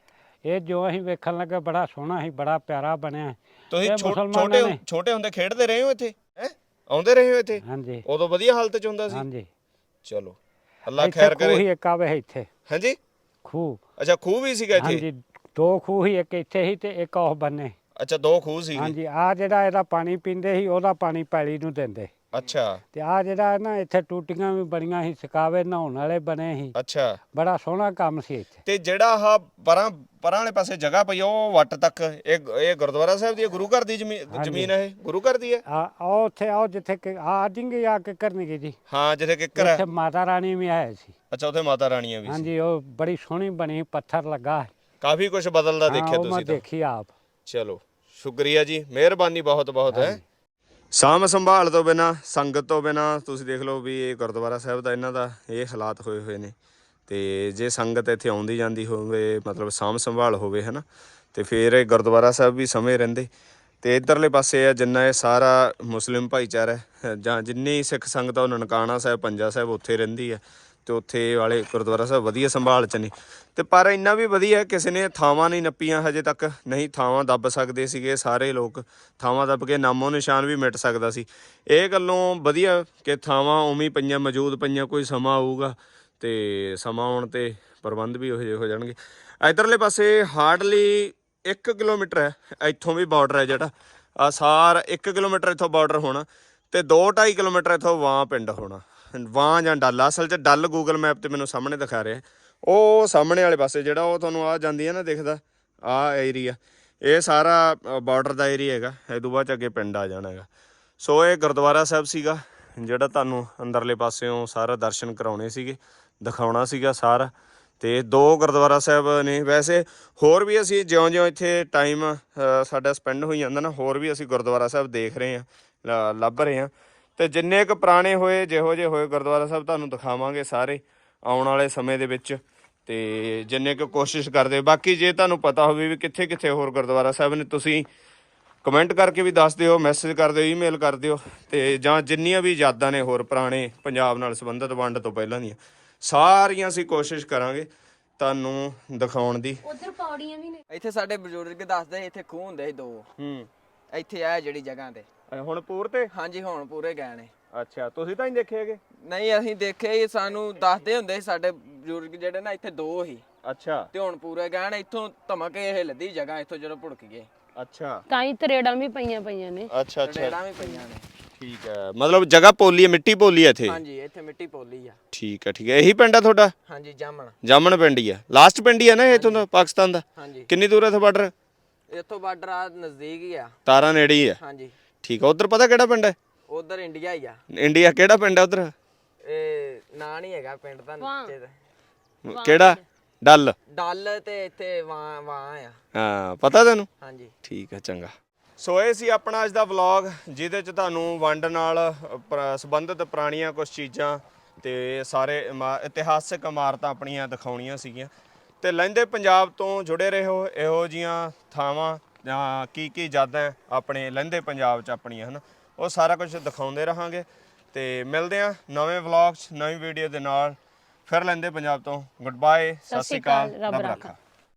ਇਹ ਜੋ ਅਸੀਂ ਵੇਖਣ ਲੱਗੇ ਬੜਾ ਸੋਹਣਾ ਸੀ ਬੜਾ ਪਿਆਰਾ ਬਣਿਆ। ਤੁਸੀਂ ਇਹ ਛੋ- ਮੁਸਲਮਾਨਾਂ ਛੋਟੇ ਨੇ- ਛੋਟੇ ਹੁੰਦੇ ਖੇਡਦੇ ਰਹੇ ਹੋ ਇੱਥੇ? ਆਉਂਦੇ ਰਹੇ ਹੋ ਇੱਥੇ? ਹਾਂਜੀ। ਉਦੋਂ ਵਧੀਆ ਹਾਲਤ ਚ ਹੁੰਦਾ ਸੀ? ਹਾਂਜੀ। ਚਲੋ ਅੱਲਾ ਖੈਰ ਖੂਹ ਕਰੇ ਹੀ ਇੱਕ ਆਵੇ ਇੱਥੇ। ਹਾਂਜੀ? ਖੂਹ। ਅੱਛਾ ਖੂਹ ਵੀ ਸੀਗਾ ਇੱਥੇ? ਹਾਂਜੀ ਦੋ ਖੂਹ ਹੀ ਇੱਕ ਇੱਥੇ ਹੀ ਤੇ ਇੱਕ ਉਹ ਬੰਨੇ। ਅੱਛਾ ਦੋ ਖੂਹ ਸੀਗੇ ਹਾਂਜੀ ਆ ਜਿਹੜਾ ਇਹਦਾ ਪਾਣੀ ਪੀਂਦੇ ਸੀ ਉਹਦਾ ਪਾਣੀ ਪੈਲੀ ਨੂੰ ਦਿੰਦੇ। ਅੱਛਾ। ਤੇ ਆ ਜਿਹੜਾ ਨਾ ਇੱਥੇ ਟੂਟੀਆਂ ਵੀ ਬਣੀਆਂ ਸੀ ਸਕਾਵੇ ਨਹਾਉਣ ਵਾਲੇ ਬਣੇ ਸੀ। ਅੱਛਾ। ਬੜਾ ਸੋਹਣਾ ਕੰਮ ਸੀ ਇੱਥੇ। ਤੇ ਜਿਹੜਾ ਆਹ ਪਰਾਂ ਪਰਾਂ ਵਾਲੇ ਪਾਸੇ ਜਗ੍ਹਾ ਪਈ ਆ, ਉਹ ਵੱਟ ਤੱਕ ਇਹ ਇਹ ਗੁਰਦੁਆਰਾ ਸਾਹਿਬ ਦੀ ਹੈ, ਗੁਰੂ ਘਰ ਦੀ ਜ਼ਮੀਨ ਜ਼ਮੀਨ ਹੈ ਇਹ? ਗੁਰੂ ਘਰ ਦੀ ਹੈ ਆ ਉਹ ਉੱਥੇ ਆਓ ਜਿੱਥੇ ਕਿ ਆ ਜਿੰਗੇ ਆ ਕੇ ਕਰਨਗੇ ਜੀ। ਹਾਂ ਜਿੱਥੇ ਕਿੱਕਰ ਹੈ ਇੱਥੇ ਮਾਤਾ ਰਾਣੀ ਵੀ ਆਏ ਸੀ। ਅੱਛਾ ਉੱਥੇ ਮਾਤਾ ਰਾਣੀਆਂ ਵੀ ਸੀ। ਹਾਂਜੀ ਉਹ ਬੜੀ ਸੋਹਣੀ ਬਣੀ ਪੱਥਰ ਲੱਗਾ ਕਾਫੀ ਕੁਝ ਬਦਲਦਾ ਹਾਂ, ਦੇਖਿਆ ਉਹ ਮੈਂ ਤੁਸੀਂ ਤਾਂ। ਦੇਖੀ ਆਪ। ਚਲੋ ਸ਼ੁਕਰੀਆ ਜੀ ਮਿਹਰਬਾਨੀ ਬਹੁਤ ਬਹੁਤ ਹੈ ਸਾਮ ਸੰਭਾਲ ਤੋਂ ਬਿਨਾ, ਸੰਗਤ ਤੋਂ ਬਿਨਾ, ਤੁਸੀਂ ਦੇਖ ਲਓ ਵੀ ਇਹ ਗੁਰਦੁਆਰਾ ਸਾਹਿਬ ਦਾ ਇਹਨਾਂ ਦਾ ਇਹ ਹਾਲਾਤ ਹੋਏ ਹੋਏ ਨੇ। ਤੇ ਜੇ ਸੰਗਤ ਇੱਥੇ ਆਉਂਦੀ ਜਾਂਦੀ ਹੋਵੇ, ਮਤਲਬ ਸਾਮ ਸੰਭਾਲ ਹੋਵੇ, ਹਨਾ, ਤੇ ਫਿਰ ਇਹ ਗੁਰਦੁਆਰਾ ਸਾਹਿਬ ਵੀ ਸਮੇਂ ਰਹਿੰਦੇ। ਤੇ ਇਧਰਲੇ ਪਾਸੇ ਆ ਜਿੰਨਾ ਇਹ ਸਾਰਾ ਮੁਸਲਿਮ ਭਾਈਚਾਰਾ ਜਾਂ ਜਿੰਨੀ ਸਿੱਖ ਸੰਗਤ ਆ, ਉਹ ਨਨਕਾਣਾ ਸਾਹਿਬ, ਪੰਜਾ ਸਾਹਿਬ ਉੱਥੇ ਰਹਿੰਦੀ ਹੈ ਤੇ ਉੱਥੇ ਵਾਲੇ ਗੁਰਦੁਆਰਾ ਸਾਹਿਬ ਵਧੀਆ ਸੰਭਾਲ ਚ ਨੇ। ਤੇ ਪਰ ਇੰਨਾ ਵੀ ਵਧੀਆ ਕਿਸੇ ਨੇ ਥਾਵਾਂ ਨਹੀਂ ਨੱਪੀਆਂ ਹਜੇ ਤੱਕ। ਨਹੀਂ ਥਾਵਾਂ ਦੱਬ ਸਕਦੇ ਸੀਗੇ ਸਾਰੇ ਲੋਕ। ਥਾਵਾਂ ਦੱਬ ਕੇ ਨਾਮੋ ਨਿਸ਼ਾਨ ਵੀ ਮਿਟ ਸਕਦਾ ਸੀ। ਇਹ ਗੱਲੋਂ ਵਧੀਆ ਕਿ ਥਾਵਾਂ ਉਵੇਂ ਪਈਆਂ, ਮੌਜੂਦ ਪਈਆਂ, ਕੋਈ ਸਮਾਂ ਆਊਗਾ ਤੇ ਸਮਾਂ ਆਉਣ ਤੇ ਪ੍ਰਬੰਧ ਵੀ ਉਹ ਜਿਹੇ ਹੋ ਜਾਣਗੇ। ਇਧਰਲੇ ਪਾਸੇ ਹਾਰਡਲੀ 1 ਕਿਲੋਮੀਟਰ ਹੈ, ਇੱਥੋਂ ਵੀ ਬਾਰਡਰ ਹੈ ਜਿਹੜਾ। ਆ ਸਾਰ 1 ਕਿਲੋਮੀਟਰ ਇੱਥੋਂ ਬਾਰਡਰ ਹੋਣਾ ਤੇ 2.5 ਕਿਲੋਮੀਟਰ ਇੱਥੋਂ ਵਾਂ ਪਿੰਡ ਹੋਣਾ। ਵਾਂ ਜਾਂ ਡੱਲ, ਅਸਲ 'ਚ ਡੱਲ ਗੂਗਲ ਮੈਪ ਤੇ ਮੈਨੂੰ ਸਾਹਮਣੇ ਦਿਖਾ ਰਿਹਾ। ਉਹ ਸਾਹਮਣੇ ਵਾਲੇ ਪਾਸੇ ਜਿਹੜਾ ਉਹ ਤੁਹਾਨੂੰ ਆ ਜਾਂਦੀ ਹੈ ਨਾ ਦਿਖਦਾ, ਆ ਏਰੀਆ ਇਹ ਸਾਰਾ ਬਾਰਡਰ ਦਾ ਏਰੀਆ ਹੈਗਾ। ਇਹ ਤੋਂ ਬਾਅਦ 'ਚ ਅੱਗੇ ਪਿੰਡ ਆ ਜਾਣਾ ਹੈਗਾ। ਸੋ ਇਹ ਗੁਰਦੁਆਰਾ ਸਾਹਿਬ ਸੀਗਾ, ਜਿਹੜਾ ਤੁਹਾਨੂੰ ਅੰਦਰਲੇ ਪਾਸਿਓਂ ਸਾਰਾ ਦਰਸ਼ਨ ਕਰਾਉਣੇ ਸੀਗੇ, ਦਿਖਾਉਣਾ ਸੀਗਾ ਸਾਰਾ। ਤੇ ਦੋ ਗੁਰਦੁਆਰਾ ਸਾਹਿਬ ਨੇ। ਵੈਸੇ ਹੋਰ ਵੀ ਅਸੀਂ ਜਿਉਂ-ਜਿਉਂ ਇੱਥੇ ਟਾਈਮ ਸਾਡਾ ਸਪੈਂਡ ਹੋਈ ਜਾਂਦਾ ਨਾ, ਹੋਰ ਵੀ ਅਸੀਂ ਗੁਰਦੁਆਰਾ ਸਾਹਿਬ ਦੇਖ ਰਹੇ ਹਾਂ ਲੱਭ ਰਹੇ ਹਾਂ। ਤੇ ਜਿੰਨੇ ਕੁ ਪੁਰਾਣੇ ਹੋਏ ਜਿਹੋ ਜਿਹੇ ਹੋਏ ਗੁਰਦੁਆਰਾ ਸਾਹਿਬ ਤੁਹਾਨੂੰ ਦਿਖਾਵਾਂਗੇ ਸਾਰੇ ਆਉਣ ਵਾਲੇ ਸਮੇਂ ਦੇ ਵਿੱਚ। ਤੇ ਜਿੰਨੇ ਕੁ ਕੋਸ਼ਿਸ਼ ਕਰਦੇ ਬਾਕੀ ਜੇ ਤੁਹਾਨੂੰ ਪਤਾ ਹੋਵੇ ਵੀ ਕਿੱਥੇ ਕਿੱਥੇ ਹੋਰ ਗੁਰਦੁਆਰਾ ਸਾਹਿਬ ਨੇ ਤੁਸੀਂ ਕਮੈਂਟ ਕਰਕੇ ਵੀ ਦੱਸ ਦਿਓ ਮੈਸੇਜ ਕਰ ਦਿਓ ਈਮੇਲ ਕਰ ਦਿਓ ਤੇ ਜਾਂ ਜਿੰਨੀਆਂ ਵੀ ਯਾਦਾਂ ਨੇ ਹੋਰ ਪੁਰਾਣੇ ਪੰਜਾਬ ਨਾਲ ਸੰਬੰਧਿਤ ਵੰਡ ਤੋਂ ਪਹਿਲਾਂ ਦੀਆਂ ਸਾਰੀਆਂ ਅਸੀਂ ਕੋਸ਼ਿਸ਼ ਕਰਾਂਗੇ ਤੁਹਾਨੂੰ ਦਿਖਾਉਣ ਦੀ। ਉਧਰ ਪੌੜੀਆਂ ਵੀ ਨੇ। ਇੱਥੇ ਸਾਡੇ ਬਜ਼ੁਰਗ ਦੱਸਦੇ ਇੱਥੇ ਖੂਹ ਹੁੰਦੇ ਸੀ ਦੋ। ਹੂੰ। ਇੱਥੇ ਆ ਜਿਹੜੀ ਜਗ੍ਹਾ ਤੇ। ਹੁਣ ਪੂਰ ਤੇ? ਹਾਂਜੀ ਹੁਣ ਪੂਰੇ ਗਏ ਨੇ ਅੱਛਾ ਤੁਸੀਂ ਤਾਂ ਨਹੀਂ ਦੇਖੇ ਹੈਗੇ? ਨਹੀਂ ਅਸੀਂ ਦੇਖੇ ਹੀ ਸਾਨੂੰ ਦੱਸਦੇ ਹੁੰਦੇ ਸੀ ਸਾਡੇ ਬਜ਼ੁਰਗ ਜਿਹੜੇ ਨਾ ਇੱਥੇ ਦੋ ਹੀ ਅੱਛਾ। ਤੇ ਹੁਣ ਪੂਰੇ ਗਏ ਨੇ ਇੱਥੋਂ ਧਮਕ ਇਹ ਹਿੱਲਦੀ ਜਗ੍ਹਾ ਇੱਥੋਂ ਜਦੋਂ ਭੁੜਕ ਗਏ। ਅੱਛਾ। ਤਾਂ ਹੀ ਤਰੇੜਾਂ ਵੀ ਪਈਆਂ ਪਈਆਂ ਨੇ। ਅੱਛਾ ਅੱਛਾ। ਡੇੜਾਂ ਵੀ ਪਈਆਂ ਨੇ। ਠੀਕ ਹੈ। ਮਤਲਬ ਜਗ੍ਹਾ ਪੋਲੀ ਹੈ ਮਿੱਟੀ ਪੋਲੀ ਹੈ ਇੱਥੇ? ਹਾਂਜੀ ਇੱਥੇ ਮਿੱਟੀ ਪੋਲੀ ਆ। ਠੀਕ ਹੈ ਠੀਕ ਹੈ। ਇਹੀ ਪਿੰਡ ਆ ਤੁਹਾਡਾ? ਹਾਂਜੀ ਜਾਮਣ। ਜਾਮਣ ਪਿੰਡ ਹੀ ਆ। ਲਾਸਟ ਪਿੰਡ ਹੀ ਆ ਨਾ ਇਹ ਇੱਥੋਂ ਦਾ ਪਾਕਿਸਤਾਨ ਦਾ? ਹਾਂਜੀ। ਕਿੰਨੀ ਦੂਰ ਹੈ ਇੱਥੋਂ ਬਾਰਡਰ? ਇੱਥੋਂ ਬਾਰਡਰ ਆ ਨਜ਼ਦੀਕ ਹੀ ਆ। ਤਾਰਾ ਨੇੜੇ ਹੀ ਆ। ਹਾਂਜੀ। ਠੀਕ ਆ ਉਧਰ ਪਤਾ ਕਿਹੜਾ ਪਿੰਡ ਹੈ? ਉਧਰ ਇੰਡੀਆ ਹੀ ਆ। ਇੰਡੀਆ ਕਿਹੜਾ ਪਿੰਡ ਹੈ ਉਧਰ? ਇਹ ਨਾਂ ਨਹੀਂ ਹੈਗਾ ਪਿੰਡ ਦਾ ਨੀਚੇ ਤੇ ਕਿਹੜਾ? ਡੱਲ। ਡੱਲ ਤੇ ਇੱਥੇ ਵਾਂ ਵਾਂ ਆ। ਹਾਂ ਪਤਾ ਤੈਨੂੰ? ਹਾਂਜੀ। ਠੀਕ ਹੈ ਚੰਗਾ। ਸੋ ਇਹ ਸੀ ਆਪਣਾ ਅੱਜ ਦਾ ਵਲੌਗ ਜਿਹਦੇ ਚ ਤੁਹਾਨੂੰ ਵੰਡ ਨਾਲ ਪ੍ਰ- ਸੰਬੰਧਿਤ ਪੁਰਾਣੀਆਂ ਕੁਝ ਚੀਜ਼ਾਂ ਤੇ ਸਾਰੇ ਇਮਾ- ਇਤਿਹਾਸਕ ਇਮਾਰਤਾਂ ਆਪਣੀਆਂ ਦਿਖਾਉਣੀਆਂ ਸੀਗੀਆਂ। ਤੇ ਲਹਿੰਦੇ ਪੰਜਾਬ ਤੋਂ ਜੁੜੇ ਰਹੋ ਇਹੋ ਜੀਆਂ ਥਾਵਾਂ ਜਾਂ ਕੀ ਕੀ ਯਾਦਾਂ ਆਪਣੇ ਲਹਿੰਦੇ ਪੰਜਾਬ ਚ ਆਪਣੀਆਂ ਹਨ? ਉਹ ਸਾਰਾ ਕੁਝ ਦਿਖਾਉਂਦੇ ਰਹਾਂਗੇ ਤੇ ਮਿਲਦੇ ਆ ਨਵੇਂ ਵਲੌਗ 'ਚ ਨਵੀਂ ਵੀਡੀਓ ਦੇ ਨਾਲ। ਫਿਰ ਲੈਂਦੇ ਪੰਜਾਬ ਤੋਂ ਗੁੱਡ ਬਾਏ ਸਤਿ ਸ਼੍ਰੀ ਅਕਾਲ ਰੱਬ ਰਾਖਾ।